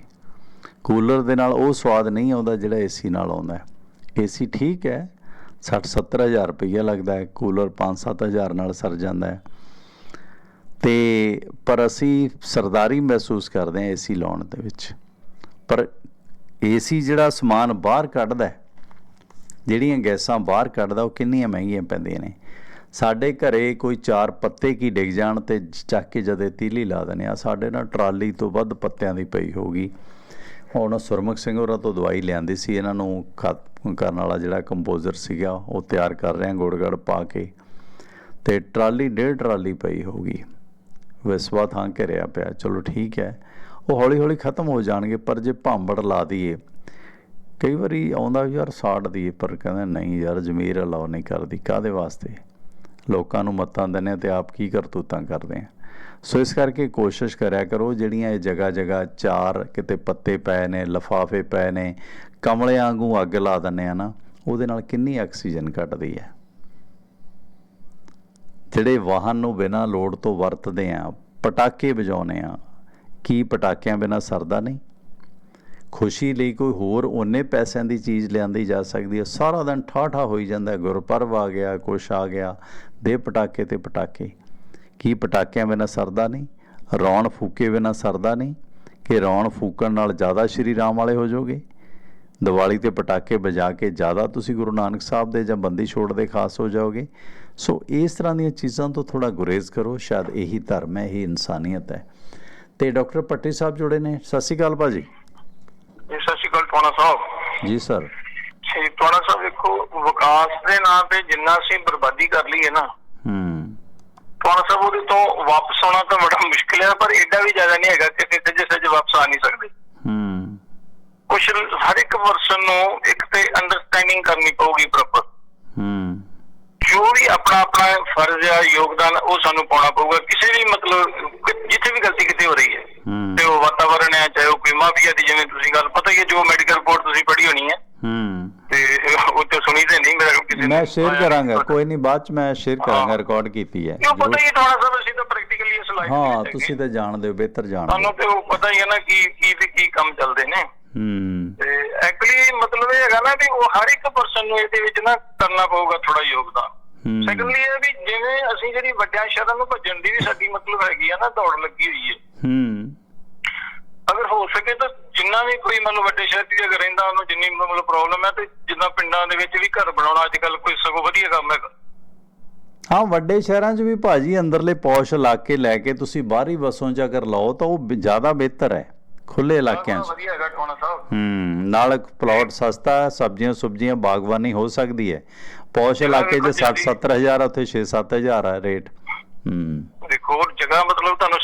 ਕੂਲਰ ਦੇ ਨਾਲ ਉਹ ਸਵਾਦ ਨਹੀਂ ਆਉਂਦਾ ਜਿਹੜਾ ਏਸੀ ਨਾਲ ਆਉਂਦਾ ਹੈ। ਏਸੀ ਠੀਕ ਹੈ 60 ਹਜ਼ਾਰ ਰੁਪਈਆ ਲੱਗਦਾ ਹੈ, ਕੂਲਰ 5-7000 ਨਾਲ ਸਰ ਜਾਂਦਾ ਹੈ। ਤੇ ਪਰ ਅਸੀਂ ਸਰਦਾਰੀ ਮਹਿਸੂਸ ਕਰਦੇ ਹਾਂ ਏਸੀ ਲਾਉਣ ਦੇ ਵਿੱਚ। ਪਰ ਏਸੀ ਜਿਹੜਾ ਸਮਾਨ ਬਾਹਰ ਕੱਢਦਾ ਜਿਹੜੀਆਂ ਗੈਸਾਂ ਬਾਹਰ ਕੱਢਦਾ, ਉਹ ਕਿੰਨੀਆਂ ਮਹਿੰਗੀਆਂ ਪੈਂਦੀਆਂ ਨੇ? ਸਾਡੇ ਘਰੇ ਕੋਈ ਚਾਰ ਪੱਤੇ ਕੀ ਡਿੱਗ ਜਾਣ ਤੇ ਚੱਕ ਕੇ ਜਦੇ ਤੀਲੀ ਲਾ ਦਿੰਦੇ ਆ, ਸਾਡੇ ਨਾਲ ਟਰਾਲੀ ਤੋਂ ਵੱਧ ਪੱਤਿਆਂ ਦੀ ਪਈ ਹੋਊਗੀ। ਹੁਣ ਸੁਰਮੁਖ ਸਿੰਘ ਹੋਰਾਂ ਤੋਂ ਦਵਾਈ ਲਿਆਂਦੀ ਸੀ, ਇਹਨਾਂ ਨੂੰ ਖਤਮ ਕਰਨ ਵਾਲਾ ਜਿਹੜਾ ਕੰਪੋਜ਼ਰ ਸੀਗਾ, ਉਹ ਤਿਆਰ ਕਰ ਰਹੇ ਆ, ਗੁੜਗੜ ਪਾ ਕੇ। ਤੇ ਟਰਾਲੀ, ਡੇਢ ਟਰਾਲੀ ਪਈ ਹੋਊਗੀ। ਵਿਸਵਾ ਥਾਂ ਘਿਰਿਆ ਪਿਆ, ਚਲੋ ਠੀਕ ਹੈ। ਉਹ ਹੌਲੀ ਹੌਲੀ ਖਤਮ ਹੋ ਜਾਣਗੇ, ਪਰ ਜੇ ਭਾਂਬੜ ਲਾ ਦਈਏ, ਕਈ ਵਾਰੀ ਆਉਂਦਾ ਵੀ ਯਾਰ ਸਾੜ ਦੀਏ ਪਰ ਕਹਿੰਦੇ ਨਹੀਂ ਯਾਰ, ਜ਼ਮੀਰ ਅਲਾਉ ਨਹੀਂ ਕਰਦੀ ਕਾਦੇ ਵਾਸਤੇ? ਲੋਕਾਂ ਨੂੰ ਮੱਤਾਂ ਦਿੰਦੇ ਤੇ ਆਪ ਕੀ ਕਰਤੂਤਾਂ ਕਰਦੇ ਆ ਸੋ ਇਸ ਕਰਕੇ ਕੋਸ਼ਿਸ਼ ਕਰਿਆ ਕਰੋ, ਜਿਹੜੀਆਂ ਇਹ ਜਗ੍ਹਾ ਜਗ੍ਹਾ ਚਾਰ ਕਿਤੇ ਪੱਤੇ ਪਏ ਨੇ, ਲਫਾਫੇ ਪਏ ਨੇ ਕਮਲਿਆਂ ਵਾਂਗੂ ਅੱਗ ਲਾ ਦਿੰਦੇ ਆ ਨਾ, ਉਹਦੇ ਨਾਲ ਕਿੰਨੀ ਆਕਸੀਜਨ ਘਟਦੀ ਹੈ। ਜਿਹੜੇ ਵਾਹਨ ਨੂੰ ਬਿਨਾਂ ਲੋੜ ਤੋਂ ਵਰਤਦੇ ਆ ਪਟਾਕੇ ਵਜਾਉਨੇ ਆ ਕੀ ਪਟਾਕਿਆਂ ਬਿਨਾਂ ਸਰਦਾ ਨਹੀਂ? ਖੁਸ਼ੀ ਲਈ ਕੋਈ ਹੋਰ ਉਹਨੇ ਪੈਸਿਆਂ ਦੀ ਚੀਜ਼ ਲਿਆਂਦੀ ਜਾ ਸਕਦੀ ਹੈ। ਸਾਰਾ ਦਿਨ ਠਾਠਾ ਹੋਈ ਜਾਂਦਾ ਹੈ, ਆ ਗਿਆ ਕੁਛ ਆ ਗਿਆ ਦੇ ਪਟਾਕੇ ਤੇ ਪਟਾਕੇ। ਕੀ ਪਟਾਕਿਆਂ ਬਿਨਾਂ ਸਰਦਾ ਨਹੀਂ? ਰੌਣ ਫੂਕੇ ਬਿਨਾਂ ਸਰਦਾ ਨਹੀਂ? ਕਿ ਰੌਣ ਫੂਕਣ ਨਾਲ ਜ਼ਿਆਦਾ ਸ਼੍ਰੀ ਰਾਮ ਵਾਲੇ ਹੋ ਜਾਓਗੇ? ਦੀਵਾਲੀ ਤੇ ਪਟਾਕੇ ਵਜਾ ਕੇ ਜ਼ਿਆਦਾ ਤੁਸੀਂ ਗੁਰੂ ਨਾਨਕ ਸਾਹਿਬ ਦੇ ਜਾਂ ਬੰਦੀ ਛੋੜ ਦੇ ਖਾਸ ਹੋ ਜਾਓਗੇ? ਸੋ ਇਸ ਤਰ੍ਹਾਂ ਦੀਆਂ ਚੀਜ਼ਾਂ ਤੋਂ ਥੋੜਾ ਗੁਰੇਜ਼ ਕਰੋ ਸ਼ਾਇਦ ਇਹੀ ਧਰਮ ਹੈ ਇਹੀ ਇਨਸਾਨੀਅਤ ਹੈ। ਤੇ ਡਾਕਟਰ ਪੱਟੀ ਸਾਹਿਬ ਜੁੜੇ ਨੇ। ਸਤਿ ਸ਼੍ਰੀ ਅਕਾਲ ਭਾਜੀ। ਜੀ ਟਵਾਣਾ ਸਾਹਿਬ। ਜੀ ਸਰ। ਜੀ ਟਵਾਣਾ ਸਾਹਿਬ ਦੇਖੋ ਵਿਕਾਸ ਦੇ ਨਾਂ ਤੇ ਜਿੰਨਾ ਅਸੀਂ ਬਰਬਾਦੀ ਕਰ ਲਈ ਹੈ ਨਾ ਹੂੰ। ਟਵਾਣਾ ਸਾਹਿਬ ਉਹਦੇ ਤੋਂ ਵਾਪਸ ਆਉਣਾ ਤਾਂ ਬੜਾ ਮੁਸ਼ਕਿਲ ਹੈ ਪਰ ਐਡਾ ਵੀ ਜ਼ਿਆਦਾ ਨਹੀਂ ਹੈਗਾ ਕਿ ਸੱਜੇ ਸੱਜੇ ਵਾਪਸ ਆ ਨਹੀਂ ਸਕਦੇ। ਹੂੰ। ਕੁਛ ਹਰ ਇੱਕ ਪਰਸਨ ਨੂੰ ਇੱਕ ਤੇ ਅੰਡਰਸਟੈਂਡਿੰਗ ਕਰਨੀ ਪਊਗੀ ਪ੍ਰੋਪਰ ਹੂੰ। ਜੋ ਵੀ ਆਪਣਾ ਆਪਣਾ ਫਰਜ਼ ਆ ਯੋਗਦਾਨ ਉਹ ਸਾਨੂੰ ਪਾਉਣਾ ਪਊਗਾ। ਕਿਸੇ ਵੀ ਮਤਲਬ ਜਿੱਥੇ ਵੀ ਗਲਤੀ ਕਿਤੇ ਹੋ ਰਹੀ ਹੈ। ਹੂੰ। ਤੇ ਉਹ ਵਾਤਾਵਰਣ ਹੈ ਚਾਹੇ ਉਹ ਕੋਈ ਮਾਫੀਆ ਦੀ ਜਿਵੇਂ ਤੁਸੀਂ ਗੱਲ ਪਤਾ ਹੀ ਹੈ ਜੋ ਮੈਡੀਕਲ ਰਿਪੋਰਟ ਤੁਸੀਂ ਪੜ੍ਹੀ ਹੋਣੀ ਹੈ। ਹੂੰ। ਤੇ ਉਹ ਤੇ ਸੁਣੀ ਤੇ ਨਹੀਂ ਮੇਰਾ ਕਿਸੇ ਨੇ। ਮੈਂ ਸ਼ੇਅਰ ਕਰਾਂਗਾ। ਕੋਈ ਨਹੀਂ ਬਾਅਦ ਚ ਮੈਂ ਸ਼ੇਅਰ ਕਰਾਂਗਾ ਹਾਂ। ਰਿਕਾਰਡ ਕੀਤੀ ਹੈ। ਕਿਉਂ ਪਤਾ। ਹੀ ਥੋੜਾ ਸਾ ਅਸੀਂ ਤਾਂ ਪ੍ਰੈਕਟੀਕਲੀ ਇਸ ਲਾਈਫ ਹਾਂ ਤੁਸੀਂ ਤਾਂ ਜਾਣਦੇ ਹੋ ਬਿਹਤਰ ਜਾਣਦੇ ਤੁਹਾਨੂੰ ਹੋ ਤੇ ਉਹ ਪਤਾ ਹੀ ਹੈ ਨਾ ਕੀ ਕੀ ਤੇ ਕੀ ਕੰਮ ਚੱਲਦੇ ਨੇ। ਹੂੰ। ਤੇ ਐਕਚੁਅਲੀ ਮਤਲਬ ਇਹ ਹੈਗਾ ਨਾ ਵੀ ਉਹ ਹਰ ਇੱਕ ਪਰਸਨ ਨੂੰ ਇਹਦੇ ਵਿੱਚ ਨਾ ਕਰਨਾ ਪਊਗਾ ਥੋੜਾ ਯੋਗਦਾਨ। ਹੂੰ। ਸੈਕੰਡਲੀ ਇਹ ਵੀ ਜਿਵੇਂ ਅਸੀਂ ਜਿਹੜੀ ਵੱਡਿਆਂ ਸ਼ਹਿਰਾਂ ਨੂੰ ਭੱਜਣ ਦੀ ਵੀ ਸਾਡੀ ਮਤਲਬ ਹੈਗੀ ਆ ਨਾ ਦੌੜ ਲੱਗੀ ਹੋਈ ਹੈ। ਹੂੰ। ਅਗਰ ਹੋ ਸਕੇ ਤਾਂ ਜਿੰਨਾ ਵੀ ਕੋਈ ਮਤਲਬ ਵੱਡੇ ਸ਼ਹਿਰ 'ਚ ਅਗਰ ਰਹਿੰਦਾ ਉਹਨੂੰ ਜਿੰਨੀ ਮਤਲਬ ਪ੍ਰੋਬਲਮ ਹੈ ਤੇ ਜਿੰਨਾ ਪਿੰਡਾਂ ਦੇ ਵਿੱਚ ਵੀ ਘਰ ਬਣਾਉਣਾ ਅੱਜ ਕੱਲ ਕੋਈ ਸਗੋਂ ਵਧੀਆ ਕੰਮ ਹੈਗਾ। ਹਾਂ ਵੱਡੇ ਸ਼ਹਿਰਾਂ 'ਚ ਵੀ ਭਾਜੀ ਅੰਦਰਲੇ ਪੌਸ਼ ਇਲਾਕੇ ਲੈ ਕੇ ਤੁਸੀਂ ਬਾਹਰੀ ਵਸੋਂ 'ਚ ਅਗਰ ਲਓ ਤਾਂ ਉਹ ਜ਼ਿਆਦਾ ਬਿਹਤਰ ਹੈ ਖੁੱਲੇ ਇਲਾਕਿਆਂ 'ਚ। ਵਧੀਆ ਹੈਗਾ ਟੋਣਾ ਸਾਹਿਬ। ਹੂੰ ਨਾਲ ਪਲਾਟ ਸਸਤਾ ਹੈ ਸਬਜ਼ੀਆਂ ਸੁਬਜ਼ੀਆਂ ਬਾਗਬਾਨੀ ਹੋ ਸਕਦੀ ਹੈ। ਪੌਸ਼ ਇਲਾਕੇ 'ਚ 60 70000 ਉੱਥੇ 6 7000 ਹੈ ਰੇਟ। ਹੂੰ ਦੇਖੋ ਜਗ੍ਹਾ ਮਤਲਬ ਤੁਹਾਨੂੰ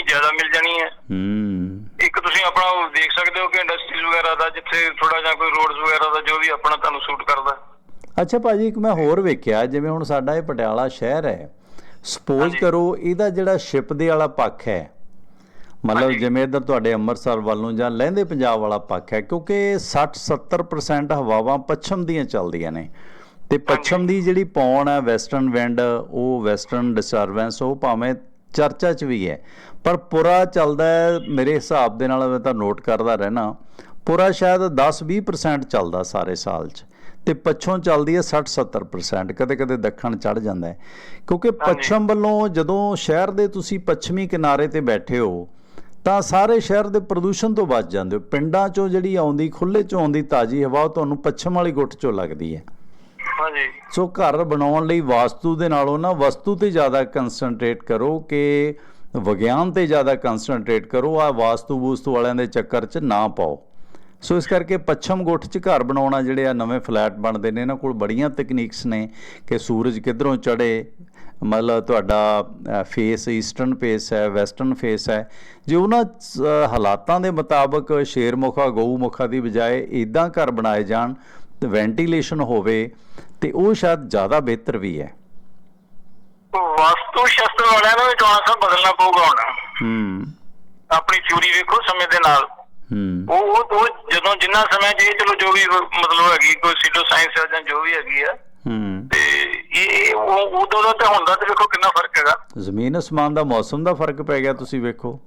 ਜਾਣੀ ਜ਼ਿਆਦਾ ਮਿਲ ਜਾਣੀ ਹੈ। ਹੂੰ। ਇੱਕ ਤੁਸੀਂ ਆਪਣਾ ਦੇਖ ਸਕਦੇ ਹੋ ਕਿ ਇੰਡਸਟਰੀਜ਼ ਵਗੈਰਾ ਦਾ ਜਿੱਥੇ ਥੋੜਾ ਜਿਹਾ ਕੋਈ ਰੋਡਸ ਵਗੈਰਾ ਦਾ ਜੋ ਵੀ ਆਪਣਾ ਤੁਹਾਨੂੰ ਸੂਟ ਕਰਦਾ। ਅੱਛਾ ਭਾਜੀ ਇੱਕ ਮੈਂ ਹੋਰ ਵੇਖਿਆ ਜਿਵੇਂ ਹੁਣ ਸਾਡਾ ਇਹ ਪਟਿਆਲਾ ਸ਼ਹਿਰ ਹੈ। ਸਪੋਜ਼। ਕਰੋ ਇਹਦਾ ਜਿਹੜਾ ਸ਼ਿਪ ਦੇ ਵਾਲਾ ਪੱਖ ਹੈ ਮਤਲਬ। ਜਿਵੇਂ ਇਧਰ ਤੁਹਾਡੇ ਅੰਮ੍ਰਿਤਸਰ ਵੱਲ ਜਾਂ ਲਹਿੰਦੇ ਪੰਜਾਬ ਵਾਲਾ ਪੱਖ ਹੈ ਕਿਉਂਕਿ 60 70% ਹਵਾਵਾਂ ਪੱਛਮ ਦੀਆਂ ਚੱਲਦੀਆਂ ਨੇ। ਤੇ ਪੱਛਮ ਦੀ ਜਿਹੜੀ ਪੌਣ ਹੈ ਵੈਸਟਰਨ ਵਿੰਡ ਉਹ ਵੈਸਟਰਨ ਡਿਸਟਰਬੈਂਸ ਉਹ ਭਾਵੇਂ ਚਰਚਾ 'ਚ ਵੀ ਹੈ ਪਰ ਪੁਰਾ ਚੱਲਦਾ ਹੈ ਮੇਰੇ ਹਿਸਾਬ ਦੇ ਨਾਲ ਮੈਂ ਤਾਂ ਨੋਟ ਕਰਦਾ ਰਹਿਣਾ ਪੁਰਾ ਸ਼ਾਇਦ 10-20% ਚੱਲਦਾ ਸਾਰੇ ਸਾਲ 'ਚ ਤੇ ਪੱਛੋਂ ਚੱਲਦੀ ਹੈ 60-70% ਕਦੇ-ਕਦੇ ਦੱਖਣ ਚੜ ਜਾਂਦਾ ਹੈ। ਕਿਉਂਕਿ ਪੱਛਮ ਵੱਲੋਂ ਜਦੋਂ ਸ਼ਹਿਰ ਦੇ ਤੁਸੀਂ ਪੱਛਮੀ ਕਿਨਾਰੇ ਤੇ ਬੈਠੇ ਹੋ ਤਾਂ ਸਾਰੇ ਸ਼ਹਿਰ ਦੇ ਪ੍ਰਦੂਸ਼ਣ ਤੋਂ ਬਚ ਜਾਂਦੇ ਹੋ। ਪਿੰਡਾਂ 'ਚੋਂ ਜਿਹੜੀ ਆਉਂਦੀ ਖੁੱਲੇ 'ਚੋਂ ਆਉਂਦੀ ਤਾਜ਼ੀ ਹਵਾ ਉਹ ਤੁਹਾਨੂੰ ਪੱਛਮ ਵਾਲੀ ਗੁੱਟ 'ਚੋਂ ਲੱਗਦੀ ਹੈ। ਹਾਂਜੀ। ਸੋ ਘਰ ਬਣਾਉਣ ਲਈ ਵਾਸਤੂ ਦੇ ਨਾਲੋਂ ਨਾ ਵਸਤੂ ਤੇ ਜ਼ਿਆਦਾ ਕਨਸੈਂਟਰੇਟ ਕਰੋ ਕਿ ਵਿਗਿਆਨ ਤੇ ਜ਼ਿਆਦਾ ਕਨਸੈਂਟਰੇਟ ਕਰੋ ਆ ਵਾਸਤੂ ਬੂਸਤੂ ਵਾਲਿਆਂ ਦੇ ਚੱਕਰ 'ਚ ਨਾ ਪਾਓ। ਸੋ ਇਸ ਕਰਕੇ ਪੱਛਮ ਗੁੱਠ 'ਚ ਘਰ ਬਣਾਉਣਾ ਜਿਹੜੇ ਆ ਨਵੇਂ ਫਲੈਟ ਬਣਦੇ ਨੇ ਇਹਨਾਂ ਕੋਲ ਬੜੀਆਂ ਤਕਨੀਕਸ ਨੇ ਕਿ ਸੂਰਜ ਕਿੱਧਰੋਂ ਚੜੇ ਮਤਲਬ ਤੁਹਾਡਾ ਫੇਸ ਈਸਟਰਨ ਫੇਸ ਹੈ ਵੈਸਟਰਨ ਫੇਸ ਹੈ। ਜੇ ਉਹਨਾਂ ਅ, ਹਾਲਾਤਾਂ ਦੇ ਮੁਤਾਬਕ ਸ਼ੇਰਮੁਖਾ ਗਊਮੁਖਾ ਦੀ ਬਜਾਏ ਇਦਾਂ ਘਰ ਬਣਾਏ ਜਾਣ ਤੇ ਵੈਂਟੀਲੇਸ਼ਨ ਹੋਵੇ ਤੇ ਉਹ ਸ਼ਾਇਦ ਜ਼ਿਆਦਾ ਬਿਹਤਰ ਵੀ ਹੈ। ਵਾਸਤੂ ਸ਼ਾਸਤਰ ਵਾਲਿਆਂ ਨੂੰ ਵੀ ਟੋਣਾ ਸਾਹਿਬ ਬਦਲਣਾ ਪਊਗਾ ਹੁਣ। ਹੂੰ। ਆਪਣੀ ਥਿਊਰੀ ਵੇਖੋ ਸਮੇਂ ਦੇ ਨਾਲ। ਹੂੰ। ਉਹ ਉਹ ਉਹ ਜਦੋਂ ਜਿੰਨਾ ਸਮਾਂ ਜੇ ਚਲੋ ਜੋ ਵੀ ਮਤਲਬ ਹੈਗੀ ਕੋਈ ਸਿਡੋ ਸਾਇੰਸ ਹੈ ਜਾਂ ਜੋ ਵੀ ਹੈਗੀ ਆ ਹੂੰ। ਤੇ ਇਹ ਇਹ ਉਹ ਉਦੋਂ ਦਾ ਤੇ ਹੁਣ ਦਾ ਤੇ ਵੇਖੋ ਕਿੰਨਾ ਫ਼ਰਕ ਹੈਗਾ। ਜ਼ਮੀਨ ਅਸਮਾਨ ਦਾ ਮੌਸਮ ਦਾ ਫ਼ਰਕ ਪੈ ਗਿਆ ਤੁਸੀਂ ਵੇਖੋ।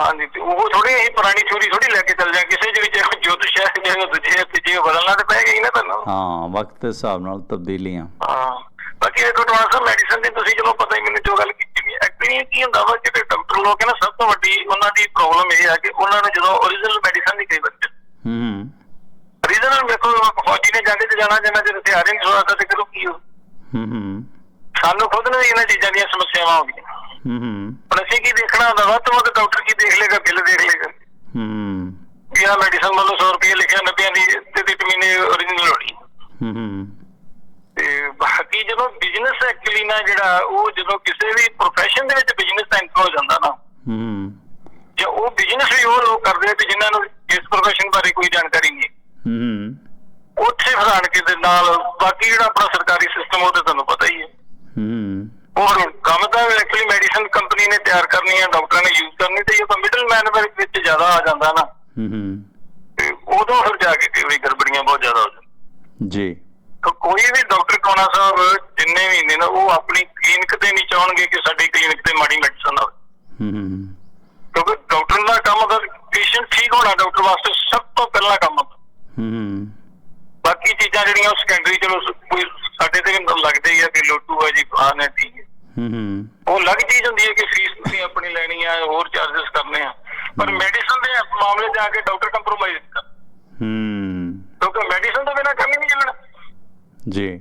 ਹਾਂਜੀ ਤੇ ਉਹ ਥੋੜੀ ਇਹ ਪੁਰਾਣੀ ਥਿਊਰੀ ਥੋੜੀ ਲੈ ਕੇ ਚੱਲ ਜਾ ਕਿਸੇ ਦੇ ਵਿੱਚ ਜੋਤਿਸ਼ ਹੈ ਜੇ ਦੂਜੇ ਤੇ ਜੇ ਬਦਲਣਾ ਤੇ ਪਏਗਾ ਹੀ ਨਾ ਤੁਹਾਨੂੰ। ਹਾਂ ਵਕਤ ਦੇ ਹਿਸਾਬ ਨਾਲ ਤਬਦੀਲੀਆਂ। ਹਾਂ। ਬਾਕੀ ਇਹ ਤੁਹਾਡਾ ਸਰ ਮੈਡੀਸਨ ਦੀ ਤੁਸੀਂ ਚਲੋ ਪਤਾ ਹੀ ਮੈਨੂੰ ਜੋ ਗੱਲ ਕੀਤੀ ਵੀ ਐਕਚੁਅਲੀ ਕੀ ਹੁੰਦਾ ਵਾ ਜਿਹੜੇ ਡਾਕਟਰ ਲੋਕ ਹੈ ਨਾ ਸਭ ਤੋਂ ਵੱਡੀ ਉਹਨਾਂ ਦੀ ਪ੍ਰੋਬਲਮ ਇਹ ਹੈ ਕਿ ਉਹਨਾਂ ਨੂੰ ਜਦੋਂ ਓਰੀਜਨਲ ਮੈਡੀਸਨ ਨਹੀਂ ਕਈ ਵਾਰ ਹੂੰ। ਓਰੀਜਨਲ ਵੇਖੋ ਫੌਜੀ ਨੇ ਜਾਂਦੇ ਤੇ ਜਾਣਾ ਜਿੰਨਾ ਚਿਰ ਹਥਿਆਰ ਨਹੀਂ ਸੋਦਾ ਤੇ ਕਰੋ ਕੀ ਹੋ ਹੂੰ ਹੂੰ। ਸਾਨੂੰ ਖੁਦ ਨੂੰ ਇਹਨਾਂ ਚੀਜ਼ਾਂ ਦੀਆਂ ਸਮੱਸਿਆਵਾਂ ਗਈਆਂ। ਹੂੰ ਹੂੰ। ਪਰ ਅਸੀਂ ਕੀ ਦੇਖਣਾ ਹੁੰਦਾ ਵਾ ਤੋਂ ਡਾਕਟਰ ਕੀ ਦੇਖ ਲੇਗਾ ਬਿੱਲ ਦੇਖ ਲੇਗਾ ਹੂੰ। ਆਹ ਮੈਡੀਸਨ ਵੱਲੋਂ 100 ਰੁਪਏ ਲਿਖਿਆ 90 ਦੀ ਤੇ ਤੇ ਮਹੀਨੇ ਓਰੀਜਨਲ ਹੋਣੀ। ਹੂੰ ਹੂੰ। ਤੇ ਬਾਕੀ ਜਦੋਂ ਬਿਜ਼ਨਸ ਐਕਚੁਅਲੀ ਨਾ ਜਿਹੜਾ ਉਹ ਜਦੋਂ ਕਿਸੇ ਵੀ profession ਦੇ ਵਿੱਚ ਬਿਜ਼ਨਸ ਐਂਟਰ ਹੋ ਜਾਂਦਾ ਨਾ ਹੂੰ। ਜਾਂ ਉਹ ਬਿਜ਼ਨਸ ਵੀ ਉਹ ਲੋਕ ਕਰਦੇ ਆ ਕਿ ਜਿਨ੍ਹਾਂ ਨੂੰ ਇਸ profession ਬਾਰੇ ਕੋਈ ਜਾਣਕਾਰੀ ਨਹੀਂ ਹੂੰ। ਉੱਥੇ ਫਰਾਣ ਕੇ ਦੇ ਨਾਲ ਬਾਕੀ ਜਿਹੜਾ ਆਪਣਾ ਸਰਕਾਰੀ ਸਿਸਟਮ ਉਹ ਤੇ ਤੁਹਾਨੂੰ ਪਤਾ ਹੀ ਹੈ। ਹੂੰ। ਉਹ ਕੰਮ ਤਾਂ ਐਕਚੁਅਲੀ ਮੈਡੀਸਨ ਕੰਪਨੀ ਨੇ ਤਿਆਰ ਕਰਨੀ ਹੈ ਡਾਕਟਰਾਂ ਨੇ ਯੂਜ਼ ਕਰਨੀ ਤੇ ਇਹ ਮਿਡਲ ਮੈਨ ਵਿੱਚ ਜ਼ਿਆਦਾ ਆ ਜਾਂਦਾ ਨਾ। ਹੂੰ ਹੂੰ। ਤੇ ਉਦੋਂ ਫਿਰ ਜਾ ਕੇ ਕਈ ਗੜਬੜੀਆਂ ਬਹੁਤ ਜ਼ਿਆਦਾ ਹੋ ਜਾਂਦੀਆਂ। ਜੀ। ਦੇਖੋ ਕੋਈ ਵੀ ਡਾਕਟਰ ਕੋਣਾ ਸਾਹਿਬ ਜਿੰਨੇ ਵੀ ਨੇ ਨਾ ਉਹ ਆਪਣੀ ਕਲੀਨਿਕ ਤੇ ਨਹੀਂ ਚਾਹਣਗੇ ਕਿ ਸਾਡੀ ਕਲੀਨਿਕ ਤੇ ਮਾੜੀ ਮੈਡੀਸਨ ਆਵੇ। ਹੂੰ ਹੂੰ ਕਿਉਂਕਿ ਡਾਕਟਰ ਦਾ ਕੰਮ ਅਗਰ ਪੇਸ਼ੈਂਟ ਠੀਕ ਹੋਣਾ ਡਾਕਟਰ ਵਾਸਤੇ ਸਭ ਤੋਂ ਪਹਿਲਾ ਕੰਮ ਹੂੰ ਹੂੰ। ਬਾਕੀ ਚੀਜ਼ਾਂ ਜਿਹੜੀਆਂ ਉਹ ਸੈਕੰਡਰੀ ਚਲੋ ਕੋਈ ਸਾਡੇ ਤੇ ਲੱਗਦੇ ਹੀ ਆ ਕਿ ਲੋਟੂ ਹੈ ਜੀ ਆਹ ਨੇ ਠੀਕ ਹੈ ਹੂੰ ਹੂੰ। ਉਹ ਅਲੱਗ ਚੀਜ਼ ਹੁੰਦੀ ਹੈ ਕਿ ਫੀਸ ਤੁਸੀਂ ਆਪਣੀ ਲੈਣੀ ਆ ਹੋਰ ਚਾਰजेस ਕਰਨੇ ਆ। ਪਰ ਮੈਡੀਸਨ ਦੇ ਮਾਮਲੇ 'ਚ ਆ ਕੇ ਡਾਕਟਰ ਕੰਪਰੋਮਾਈਜ਼ ਕਰ ਹੂੰ। ਕਿਉਂਕਿ ਮੈਡੀਸਨ ਤੋਂ ਬਿਨਾਂ ਕੰਮ ਹੀ ਨਹੀਂ ਚੱਲਣਾ। ਜੀ।